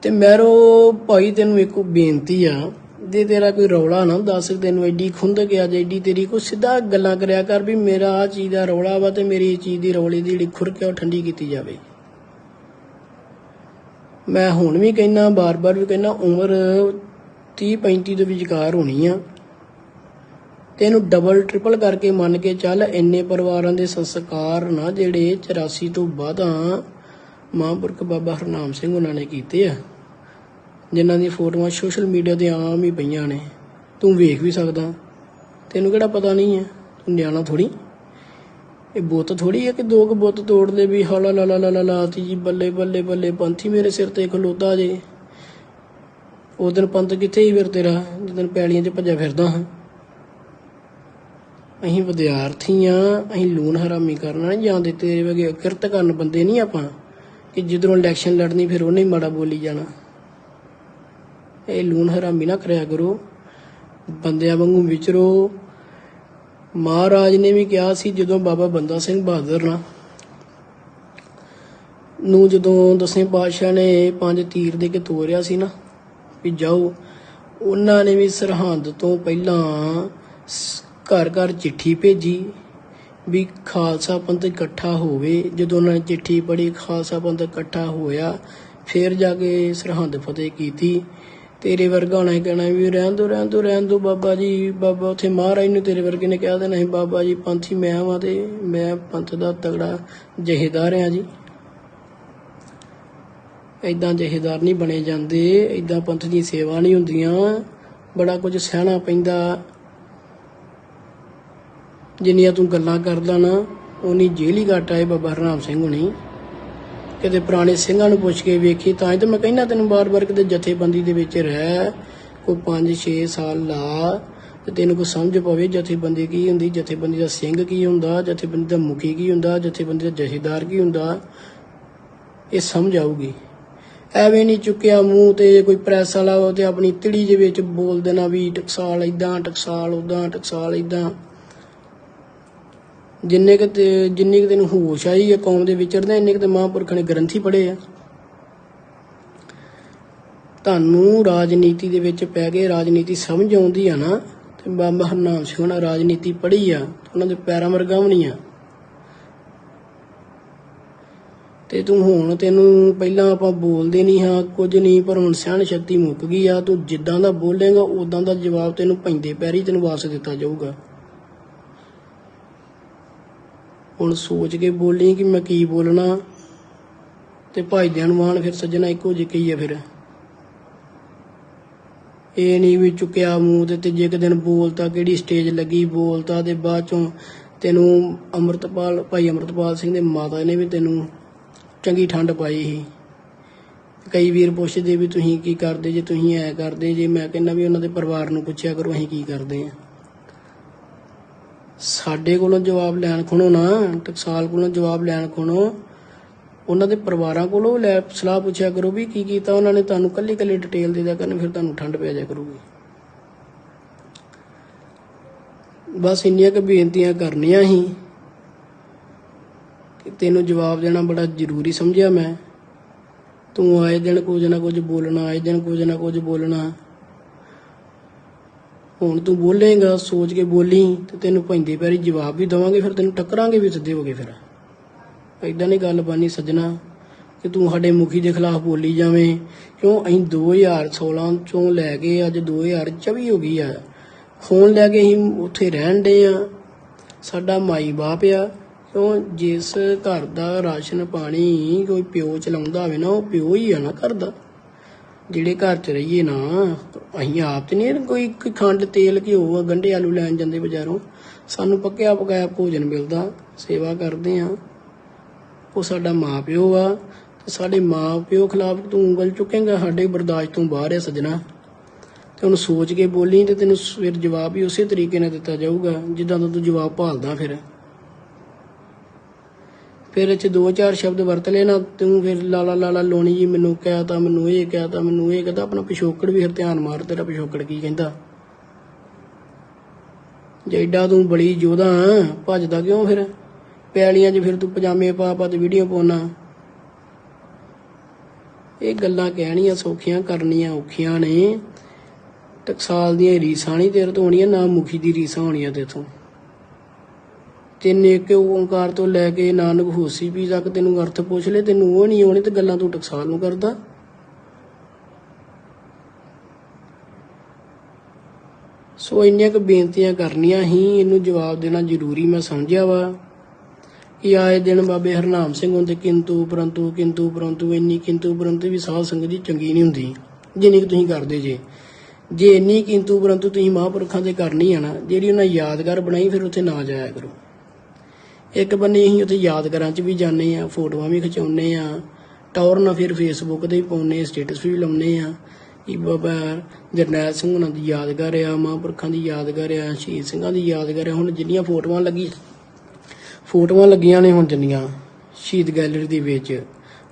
ਤੇ ਮੈਰੋ ਭਾਈ ਤੈਨੂੰ ਇੱਕ ਬੇਨਤੀ ਆ, ਜੇ ਤੇਰਾ ਕੋਈ ਰੌਲਾ ਨਾ ਦੱਸ ਤੈਨੂੰ ਐਡੀ ਖੁੰਦ ਗਿਆ ਜੇ ਐਡੀ ਤੇਰੀ ਕੋਈ ਸਿੱਧਾ ਗੱਲਾਂ ਕਰਿਆ ਕਰ ਵੀ ਮੇਰਾ ਆ ਚੀਜ਼ ਦਾ ਰੌਲਾ ਵਾ ਤੇ ਮੇਰੀ ਇਹ ਚੀਜ਼ ਦੀ ਰੌਲੇ ਦੀ ਜਿਹੜੀ ਖੁਰਕ ਹੈ ਉਹ ਠੰਡੀ ਕੀਤੀ ਜਾਵੇ। ਮੈਂ ਹੁਣ ਵੀ ਕਹਿਣਾ ਬਾਰ-ਬਾਰ ਵੀ ਕਹਿਣਾ ਉਮਰ 30 35 ਦੇ ਵਿਚਕਾਰ ਹੋਣੀ ਆ। ਤੇ ਇਹਨੂੰ ਡਬਲ ਟ੍ਰਿਪਲ ਕਰਕੇ ਮੰਨ ਕੇ ਚੱਲ, ਇੰਨੇ ਪਰਿਵਾਰਾਂ ਦੇ ਸੰਸਕਾਰ ਨਾ ਜਿਹੜੇ 84 ਤੋਂ ਬਾਅਦਾਂ ਮਹਾਂਪੁਰਖ ਬਾਬਾ ਹਰਨਾਮ ਸਿੰਘ ਉਹਨਾਂ ਨੇ ਕੀਤੇ ਆ, ਜਿਨ੍ਹਾਂ ਦੀ ਫੋਟੋਆਂ ਸੋਸ਼ਲ ਮੀਡੀਆ ਤੇ ਆਮ ਹੀ ਪਈਆਂ ਨੇ। ਤੂੰ ਵੇਖ ਵੀ ਸਕਦਾ। ਤੈਨੂੰ ਕਿਹੜਾ ਪਤਾ ਨਹੀਂ ਹੈ ਤੂੰ ਨਿਆਣਾ ਥੋੜੀ ਇਹ ਬੁੱਤ ਥੋੜੀ ਹੈ ਕਿ ਦੋ ਕੁ ਬੁੱਤ ਤੋੜ ਦੇ ਵੀ ਹਲਾ ਲਾ ਲਾ ਲਾ ਲਾ ਲਾਤੀ ਜੀ ਬੱਲੇ ਬੱਲੇ ਬੱਲੇ ਪੰਥੀ ਮੇਰੇ ਸਿਰ ਤੇ ਖਲੋਤਾ ਜੇ। ਉਹ ਦਿਨ ਪੰਥ ਕਿੱਥੇ ਹੀ ਫਿਰ ਤੇਰਾ? ਜਦੋਂ ਪੈਲੀਆਂ 'ਚ ਭੱਜਿਆ ਫਿਰਦਾ ਹਾਂ। ਅਸੀਂ ਵਿਦਿਆਰਥੀ ਆ ਅਸੀਂ ਲੂਣ ਹਰਾਮੀ ਕਰਨਾ ਨਹੀਂ ਜਾਂਦੇ ਤੇਰੇ ਵਗੇ ਕਿਰਤ ਕਰਨ ਬੰਦੇ ਨਹੀਂ ਆਪਾਂ। ਕਿ ਜਦੋਂ ਇਲੈਕਸ਼ਨ ਲੜਨੀ ਫਿਰ ਉਹਨੇ ਹੀ ਮਾੜਾ ਬੋਲੀ ਜਾਣਾ। ਇਹ ਲੂਣ ਹਰਾਮੀ ਨਾ ਕਰਿਆ ਕਰੋ। ਬੰਦਿਆਂ ਵਾਂਗੂ ਵਿਚਰੋ। ਮਹਾਰਾਜ ਨੇ ਵੀ ਕਿਹਾ ਸੀ, ਜਦੋਂ ਬਾਬਾ ਬੰਦਾ ਸਿੰਘ ਬਹਾਦਰ ਨਾ ਨੂੰ ਜਦੋਂ ਦਸਵੇਂ ਪਾਤਸ਼ਾਹ ਨੇ ਪੰਜ ਤੀਰ ਦੇ ਕੇ ਤੋਰਿਆ ਸੀ ਨਾ, ਵੀ ਜਾਓ, ਉਹਨਾਂ ਨੇ ਵੀ ਸਰਹੰਦ ਤੋਂ ਪਹਿਲਾਂ ਘਰ ਘਰ ਚਿੱਠੀ ਭੇਜੀ ਵੀ ਖਾਲਸਾ ਪੰਥ ਇਕੱਠਾ ਹੋਵੇ। ਜਦੋਂ ਉਹਨਾਂ ਨੇ ਚਿੱਠੀ ਪੜ੍ਹੀ, ਖਾਲਸਾ ਪੰਥ ਇਕੱਠਾ ਹੋਇਆ, ਫਿਰ ਜਾ ਕੇ ਸਰਹੰਦ ਫਤਿਹ ਕੀਤੀ। ਤੇਰੇ ਵਰਗਾ ਹੋਣਾ ਕਹਿਣਾ ਵੀ ਰਹਿਣ ਦੋ ਰਹਿਣ ਦੋ ਰਹਿਣ ਦੋ ਬਾਬਾ ਜੀ, ਬਾਬਾ ਉੱਥੇ ਮਹਾਰਾਜ ਨੂੰ ਤੇਰੇ ਵਰਗੇ ਨੇ ਕਹਿ ਦੇਣਾ ਸੀ। ਬਾਬਾ ਜੀ ਪੰਥੀ ਮੈਂ ਵਾਂ ਤੇ ਮੈਂ ਪੰਥ ਦਾ ਤਗੜਾ ਜਹੇਦਾਰ ਆ ਜੀ। ਐਦਾਂ ਜਹੇਦਾਰ ਨਹੀਂ ਬਣੇ ਜਾਂਦੇ ਐਦਾਂ ਪੰਥ ਦੀ ਸੇਵਾ ਨਹੀਂ ਹੁੰਦੀਆਂ। ਬੜਾ ਕੁਝ ਸਹਿਣਾ ਪੈਂਦਾ। ਜਿੰਨੀਆਂ ਤੂੰ ਗੱਲਾਂ ਕਰਦਾ ਨਾ ਉਨੀ ਜੇਲੀ ਘਾਟਾ ਹੈ ਬਾਬਾ ਹਰਨਾਮ ਸਿੰਘ ਹੁਣੀ। ਕਿਤੇ ਪੁਰਾਣੇ ਸਿੰਘਾਂ ਨੂੰ ਪੁੱਛ ਕੇ ਵੇਖੀ ਤਾਂ ਹੀ ਤਾਂ ਮੈਂ ਕਹਿੰਦਾ ਤੈਨੂੰ ਬਾਰ-ਬਾਰ ਕਿਤੇ ਜਥੇਬੰਦੀ ਦੇ ਵਿੱਚ ਰਹਿ, ਕੋਈ 5-6 ਸਾਲ ਲਾ, ਤੇ ਤੈਨੂੰ ਕੋਈ ਸਮਝ ਪਵੇ ਜਥੇਬੰਦੀ ਕੀ ਹੁੰਦੀ, ਜਥੇਬੰਦੀ ਦਾ ਸਿੰਘ ਕੀ ਹੁੰਦਾ, ਜਥੇਬੰਦੀ ਦਾ ਮੁਖੀ ਕੀ ਹੁੰਦਾ, ਜਥੇਬੰਦੀ ਦਾ ਜਥੇਦਾਰ ਕੀ ਹੁੰਦਾ, ਇਹ ਸਮਝ ਆਊਗੀ। ਐਵੇਂ ਨਹੀਂ ਚੁੱਕਿਆ ਮੂੰਹ ਤੇ ਕੋਈ ਪ੍ਰੈਸ ਵਾਲਾ ਉਹ ਤੇ ਆਪਣੀ ਤਿੜੀ ਦੇ ਵਿੱਚ ਬੋਲ ਦੇਣਾ ਵੀ ਟਕਸਾਲ ਇਦਾਂ ਟਕਸਾਲ ਉਦਾਂ ਟਕਸਾਲ ਇਦਾਂ ਜਿੰਨੇ ਕਿ ਤੇ- ਜਿੰਨੀ ਕਿ ਤੈਨੂੰ ਹੋਸ਼ ਆਈ ਹੈ ਕੌਮ ਦੇ ਵਿਚਰਦੇ ਇੰਨੇ ਕਿ ਤੇ ਮਹਾਂਪੁਰਖਾਂ ਨੇ ਗ੍ਰੰਥੀ ਪੜ੍ਹੇ ਆ। ਤੁਹਾਨੂੰ ਰਾਜਨੀਤੀ ਦੇ ਵਿੱਚ ਪੈ ਕੇ ਰਾਜਨੀਤੀ ਸਮਝ ਆਉਂਦੀ ਆ ਨਾ, ਤੇ ਬਾਬਾ ਹਰਨਾਮ ਸਿੰਘ ਨੇ ਰਾਜਨੀਤੀ ਪੜ੍ਹੀ ਆ ਉਹਨਾਂ ਦੇ ਪੈਰਾਂ ਵਰਗਾ ਵੀ ਨਹੀਂ ਆ। ਤੇ ਤੂੰ ਹੁਣ ਤੈਨੂੰ ਪਹਿਲਾਂ ਆਪਾਂ ਬੋਲਦੇ ਨਹੀਂ ਹਾਂ, ਕੁਝ ਨਹੀਂ, ਪਰ ਹੁਣ ਸਹਿਣ ਸ਼ਕਤੀ ਮੁੱਕ ਗਈ ਆ, ਤੂੰ ਜਿੱਦਾਂ ਦਾ ਬੋਲੇਗਾ ਉਦਾਂ ਦਾ ਜਵਾਬ ਤੈਨੂੰ ਪੈਂਦੇ ਪੈਰੀ ਤੈਨੂੰ ਵਾਪਸ ਦਿੱਤਾ ਜਾਊਗਾ। ਹੁਣ ਸੋਚ ਕੇ ਬੋਲੀ ਕਿ ਮੈਂ ਕੀ ਬੋਲਣਾ। ਤੇ ਭਾਈਦਿਆਂ ਨੂੰ ਮਾਣ ਫਿਰ ਸੱਜਣਾ ਇੱਕੋ ਜਿਹੀ ਕਹੀ ਹੈ ਫਿਰ। ਇਹ ਨਹੀਂ ਵੀ ਚੁੱਕਿਆ ਮੂੰਹ ਤੇ ਤੀਜੇ ਕੁ ਦਿਨ ਬੋਲਤਾ ਕਿਹੜੀ ਸਟੇਜ ਲੱਗੀ, ਬੋਲਤਾ ਤੇ ਬਾਅਦ ਚੋਂ ਤੈਨੂੰ ਅੰਮ੍ਰਿਤਪਾਲ, ਭਾਈ ਅੰਮ੍ਰਿਤਪਾਲ ਸਿੰਘ ਦੇ ਮਾਤਾ ਨੇ ਵੀ ਤੈਨੂੰ ਚੰਗੀ ਠੰਡ ਪਾਈ ਸੀ। ਕਈ ਵੀਰ ਪੁੱਛਦੇ ਵੀ ਤੁਸੀਂ ਕੀ ਕਰਦੇ, ਜੇ ਤੁਸੀਂ ਐ ਕਰਦੇ, ਜੇ ਮੈਂ ਕਹਿੰਦਾ ਵੀ ਉਹਨਾਂ ਦੇ ਪਰਿਵਾਰ ਨੂੰ ਪੁੱਛਿਆ ਕਰੋ ਅਸੀਂ ਕੀ ਕਰਦੇ ਆ। ਸਾਡੇ ਕੋਲੋਂ ਜਵਾਬ ਲੈਣ ਖੁਣੋ ਨਾ, ਟਕਸਾਲ ਕੋਲੋਂ ਜਵਾਬ ਲੈਣ ਖੁਣੋ। ਉਹਨਾਂ ਦੇ ਪਰਿਵਾਰਾਂ ਕੋਲੋਂ ਲੈ ਸਲਾਹ ਪੁੱਛਿਆ ਕਰੋ ਵੀ ਕੀ ਕੀਤਾ ਉਹਨਾਂ ਨੇ, ਤੁਹਾਨੂੰ ਕੱਲੀ ਕੱਲੀ ਡਿਟੇਲ ਦੇ ਦਿਆ ਕਰਨ, ਫਿਰ ਤੁਹਾਨੂੰ ਠੰਡ ਪੈ ਜਾ ਕਰੂਗੀ। ਬਸ ਇੰਨੀਆਂ ਕੁ ਬੇਨਤੀਆਂ ਕਰਨੀਆਂ ਹੀ ਕਿ ਤੈਨੂੰ ਜਵਾਬ ਦੇਣਾ ਬੜਾ ਜ਼ਰੂਰੀ ਸਮਝਿਆ ਮੈਂ। ਤੂੰ ਆਏ ਦਿਨ ਕੁਝ ਨਾ ਕੁਝ ਬੋਲਣਾ, ਆਏ ਦਿਨ ਕੁਝ ਨਾ ਕੁਝ ਬੋਲਣਾ। ਹੁਣ ਤੂੰ ਬੋਲੇਗਾ, ਸੋਚ ਕੇ ਬੋਲੀ, ਤੇ ਤੈਨੂੰ ਪੈਂਦੇ ਪੈਰੀ ਜਵਾਬ ਵੀ ਦਵਾਂਗੇ, ਫਿਰ ਤੈਨੂੰ ਟੱਕਰਾਂਗੇ ਵੀ ਸਿੱਧੇ ਹੋ ਕੇ ਫਿਰ। ਐਦਾਂ ਨਹੀਂ ਗੱਲ ਬਾਨੀ ਸੱਜਣਾ, ਕਿ ਤੂੰ ਸਾਡੇ ਮੁਖੀ ਦੇ ਖਿਲਾਫ ਬੋਲੀ ਜਾਵੇਂ। ਕਿਉਂ? ਅਸੀਂ 2016 ਚੋਂ ਲੈ ਕੇ ਅੱਜ 2024 ਹੋ ਗਈ ਆ। ਫੋਨ ਲੈ ਕੇ ਅਸੀਂ ਉੱਥੇ ਰਹਿਣ ਦੇ ਆ। ਸਾਡਾ ਮਾਈ ਬਾਪ ਆ। ਕਿਉਂ? ਜਿਸ ਘਰ ਦਾ ਰਾਸ਼ਨ ਪਾਣੀ ਕੋਈ ਪਿਓ ਚਲਾਉਂਦਾ ਹੋਵੇ ਨਾ, ਉਹ ਪਿਓ ਹੀ ਆ ਨਾ ਘਰ ਦਾ। ਜਿਹੜੇ ਘਰ ਚ ਰਹੀਏ ਨਾ ਅਸੀਂ ਆਪ ਤੇ ਨਹੀਂ, ਕੋਈ ਕੋਈ ਖੰਡ, ਤੇਲ ਘਿਓ ਗੰਢੇ ਆਲੂ ਲੈਣ ਜਾਂਦੇ ਬਾਜ਼ਾਰੋਂ। ਸਾਨੂੰ ਪੱਕਿਆ ਪਕਾਇਆ ਭੋਜਨ ਮਿਲਦਾ, ਸੇਵਾ ਕਰਦੇ ਆ ਉਹ ਸਾਡਾ ਮਾਪਿਓ ਆ, ਤੇ ਸਾਡੇ ਮਾਪਿਓ ਖਿਲਾਫ ਤੂੰ ਉਂਗਲ ਚੁੱਕੇਂਗਾ, ਸਾਡੇ ਬਰਦਾਸ਼ਤ ਤੋਂ ਬਾਹਰ ਹੈ ਸਜਣਾ। ਤੇ ਉਹਨੂੰ ਸੋਚ ਕੇ ਬੋਲੀ ਤੇ ਤੈਨੂੰ ਫਿਰ ਜਵਾਬ ਵੀ ਉਸੇ ਤਰੀਕੇ ਨਾਲ ਦਿੱਤਾ ਜਾਊਗਾ, ਜਿੱਦਾਂ ਦਾ ਤੂੰ ਜਵਾਬ ਭਾਲਦਾ ਫਿਰ। ਫਿਰ ਇਹ ਚ ਦੋ ਚਾਰ ਸ਼ਬਦ ਵਰਤ ਲੈਣਾ, ਤੂੰ ਫਿਰ ਲਾਲਾ ਲਾਲਾ ਲੋਣੀ ਜੀ, ਮੈਨੂੰ ਕਹਿ ਤਾ, ਮੈਨੂੰ ਇਹ ਕਹਿ ਤਾ, ਮੈਨੂੰ ਇਹ ਕਹਤਾ ਆਪਣਾ ਪਿਛੋਕੜ ਵੀ ਫਿਰ ਧਿਆਨ ਮਾਰ, ਤੇਰਾ ਪਿਛੋਕੜ ਕੀ ਕਹਿੰਦਾ? ਜੈਡਾ ਤੂੰ ਬੜੀ ਯੋਧਾ ਭੱਜਦਾ ਕਿਉਂ ਫਿਰ? ਪੈਲੀਆਂ 'ਚ ਫਿਰ ਤੂੰ ਪਜਾਮੇ ਪਾ ਪਾ ਤੇ ਵੀਡੀਓ ਪਾਉਣਾ। ਇਹ ਗੱਲਾਂ ਕਹਿਣੀਆਂ ਸੌਖੀਆਂ, ਕਰਨੀਆਂ ਔਖੀਆਂ ਨੇ। ਟਕਸਾਲ ਦੀਆਂ ਰੀਸਾਂ ਨਹੀਂ ਤੇਰੇ ਤੋਂ ਹੋਣੀਆਂ, ਨਾ ਮੁਖੀ ਦੀ ਰੀਸਾਂ ਹੋਣੀਆਂ ਤੇਥੋਂ ਤਿੰਨ ਇੱਕ ਓੰਕਾਰ ਤੋਂ ਲੈ ਕੇ ਨਾਨਕ ਹੋਸੀ ਵੀ ਤੱਕ ਤੈਨੂੰ ਅਰਥ ਪੁੱਛ ਲੈ ਤੈਨੂੰ ਉਹ ਨਹੀਂ ਆਉਣੀ ਤੇ ਗੱਲਾਂ ਤੂੰ ਟਕਸਾਲ ਨੂੰ ਕਰਦਾ। ਸੋ ਇੰਨੀਆਂ ਕੁ ਬੇਨਤੀਆਂ ਕਰਨੀਆਂ ਹੀ ਇਹਨੂੰ ਜਵਾਬ ਦੇਣਾ ਜ਼ਰੂਰੀ ਮੈਂ ਸਮਝਿਆ ਵਾ। ਕਿ ਆਏ ਦਿਨ ਬਾਬੇ ਹਰਨਾਮ ਸਿੰਘ ਹੁੰਦੇ, ਕਿੰਤੂ ਪਰੰਤੂ ਕਿੰਤੂ ਪਰੰਤੂ, ਇੰਨੀ ਕਿੰਤੂ ਪਰੰਤੂ ਵੀ ਸਾਧ ਸੰਗਤ ਦੀ ਚੰਗੀ ਨਹੀਂ ਹੁੰਦੀ, ਜਿੰਨੀ ਕੁ ਤੁਸੀਂ ਕਰਦੇ ਜੇ। ਜੇ ਇੰਨੀ ਕਿੰਤੂ ਪਰੰਤੂ ਤੁਸੀਂ ਮਹਾਂਪੁਰਖਾਂ ਦੇ ਕਰਨੀ ਆ ਨਾ ਜਿਹੜੀ ਉਹਨਾਂ ਯਾਦਗਾਰ ਬਣਾਈ ਫਿਰ ਉੱਥੇ ਨਾ ਜਾਇਆ ਕਰੋ। ਇੱਕ ਬੰਨੇ ਅਸੀਂ ਉੱਥੇ ਯਾਦਗਾਰਾਂ 'ਚ ਵੀ ਜਾਂਦੇ ਆ ਫੋਟੋਆਂ ਵੀ ਖਿਚਾਉਂਦੇ ਆ ਟੌਰ ਨਾਲ ਫਿਰ ਫੇਸਬੁੱਕ ਤੇ ਵੀ ਪਾਉਂਦੇ ਸਟੇਟਸ ਵੀ ਲਾਉਂਦੇ ਆ ਕਿ ਬਾਬਾ ਜਰਨੈਲ ਸਿੰਘ ਉਹਨਾਂ ਦੀ ਯਾਦਗਾਰ ਆ, ਮਹਾਂਪੁਰਖਾਂ ਦੀ ਯਾਦਗਾਰ ਆ, ਸ਼ਹੀਦ ਸਿੰਘਾਂ ਦੀ ਯਾਦਗਾਰ ਆ, ਹੁਣ ਜਿੰਨੀਆਂ ਫੋਟੋਆਂ ਲੱਗੀ, ਫੋਟੋਆਂ ਲੱਗੀਆਂ ਨੇ ਹੁਣ ਜਿੰਨੀਆਂ ਸ਼ਹੀਦ ਗੈਲਰੀ ਦੇ ਵਿੱਚ,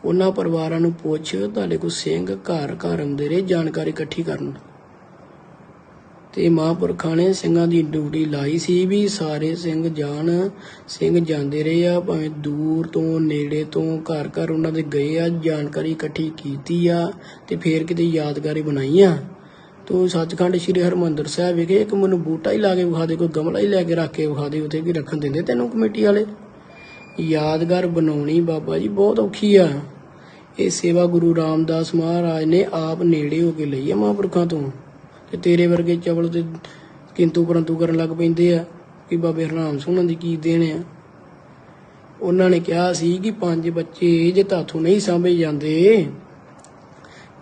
ਉਹਨਾਂ ਪਰਿਵਾਰਾਂ ਨੂੰ ਪੁੱਛ, ਤੁਹਾਡੇ ਕੋਲ ਸਿੰਘ ਘਰ ਘਰ ਆਉਂਦੇ ਰਹੇ, ਜਾਣਕਾਰੀ ਇਕੱਠੀ ਕਰਨ। ਤੇ ਮਹਾਂਪੁਰਖਾਂ ਨੇ ਸਿੰਘਾਂ ਦੀ ਡਿਊਟੀ ਲਾਈ ਸੀ ਵੀ ਸਾਰੇ ਸਿੰਘ ਜਾਣ, ਸਿੰਘ ਜਾਂਦੇ ਰਹੇ ਆ, ਭਾਵੇਂ ਦੂਰ ਤੋਂ, ਨੇੜੇ ਤੋਂ, ਘਰ ਘਰ ਉਹਨਾਂ ਦੇ ਗਏ ਆ, ਜਾਣਕਾਰੀ ਇਕੱਠੀ ਕੀਤੀ ਆ ਤੇ ਫੇਰ ਕਿਤੇ ਯਾਦਗਾਰੀ ਬਣਾਈ ਆ। ਤੂੰ ਸੱਚਖੰਡ ਸ੍ਰੀ ਹਰਮੰਦਰ ਸਾਹਿਬ ਵਿਖੇ ਇੱਕ ਮੈਨੂੰ ਬੂਟਾ ਹੀ ਲਾ ਕੇ ਵਿਖਾ ਦੇ, ਕੋਈ ਗਮਲਾ ਹੀ ਲੈ ਕੇ ਰੱਖ ਕੇ ਵਿਖਾ ਦੇ, ਉੱਥੇ ਕੀ ਰੱਖਣ ਦਿੰਦੇ ਤੈਨੂੰ ਕਮੇਟੀ ਵਾਲੇ? ਯਾਦਗਾਰ ਬਣਾਉਣੀ ਬਾਬਾ ਜੀ ਬਹੁਤ ਔਖੀ ਆ। ਇਹ ਸੇਵਾ ਗੁਰੂ ਰਾਮਦਾਸ ਮਹਾਰਾਜ ਨੇ ਆਪ ਨੇੜੇ ਹੋ ਕੇ ਲਈ ਆ ਮਹਾਂਪੁਰਖਾਂ ਤੋਂ। ਤੇ ਤੇਰੇ ਵਰਗੇ ਚਵਲ ਤੇ ਕਿੰਤੂ ਪਰੰਤੂ ਕਰਨ ਲੱਗ ਪੈਂਦੇ ਆ ਕਿ ਬਾਬੇ ਹਰਨਾਮ ਸਿੰਘ ਉਹਨਾਂ ਦੀ ਕੀ ਦੇਣ ਆ? ਉਹਨਾਂ ਨੇ ਕਿਹਾ ਸੀ ਕਿ ਪੰਜ ਬੱਚੇ ਜੇ ਤਾਥੋਂ ਨਹੀਂ ਸਾਂਭੇ ਜਾਂਦੇ,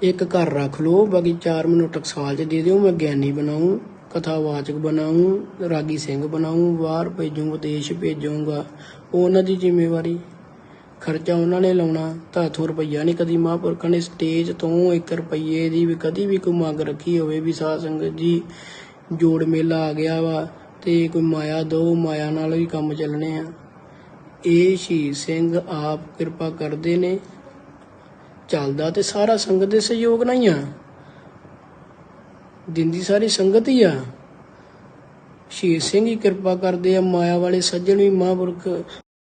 ਇੱਕ ਘਰ ਰੱਖ ਲਓ, ਬਾਕੀ ਚਾਰ ਮੈਨੂੰ ਟਕਸਾਲ ਚ ਦੇ ਦਿਓ, ਮੈਂ ਗਿਆਨੀ ਬਣਾਉਂ ਕਥਾਵਾਚਕ ਬਣਾਉਂ ਰਾਗੀ ਸਿੰਘ ਬਣਾਉਂ ਬਾਹਰ ਭੇਜੂੰਗਾ ਦੇਸ਼ ਭੇਜੂੰਗਾ। ਉਹਨਾਂ ਦੀ ਜ਼ਿੰਮੇਵਾਰੀ ਖਰਚਾ ਉਹਨਾਂ ਨੇ ਲਾਉਣਾ ਧਾਥੋਂ ਰੁਪਈਆ ਨਹੀਂ ਕਦੀ ਮਹਾਂਪੁਰਖਾਂ ਨੇ ਸਟੇਜ ਤੋਂ 1 ਰੁਪਈਏ ਦੀ ਵੀ ਕਦੀ ਵੀ ਕੋਈ ਮੰਗ ਰੱਖੀ ਹੋਵੇ ਵੀ ਸਾਧ ਸੰਗਤ ਜੀ, ਜੋੜ ਮੇਲਾ ਆ ਗਿਆ ਵਾ ਤੇ ਕੋਈ ਮਾਇਆ ਦੋ, ਮਾਇਆ ਨਾਲ ਵੀ ਕੰਮ ਚੱਲਣੇ ਆ। ਇਹ ਸ਼ਹੀਦ ਸਿੰਘ ਆਪ ਕਿਰਪਾ ਕਰਦੇ ਨੇ। ਚੱਲਦਾ ਤੇ ਸਾਰਾ ਸੰਗਤ ਦੇ ਸਹਿਯੋਗ ਨਾਲ ਹੀ ਆ। ਦਿੰਦੀ ਸਾਰੀ ਸੰਗਤ ਹੀ ਆ। ਸ਼ਹੀਦ ਸਿੰਘ ਹੀ ਕਿਰਪਾ ਕਰਦੇ ਆ, ਮਾਇਆ ਵਾਲੇ ਸੱਜਣ ਵੀ ਮਹਾਂਪੁਰਖ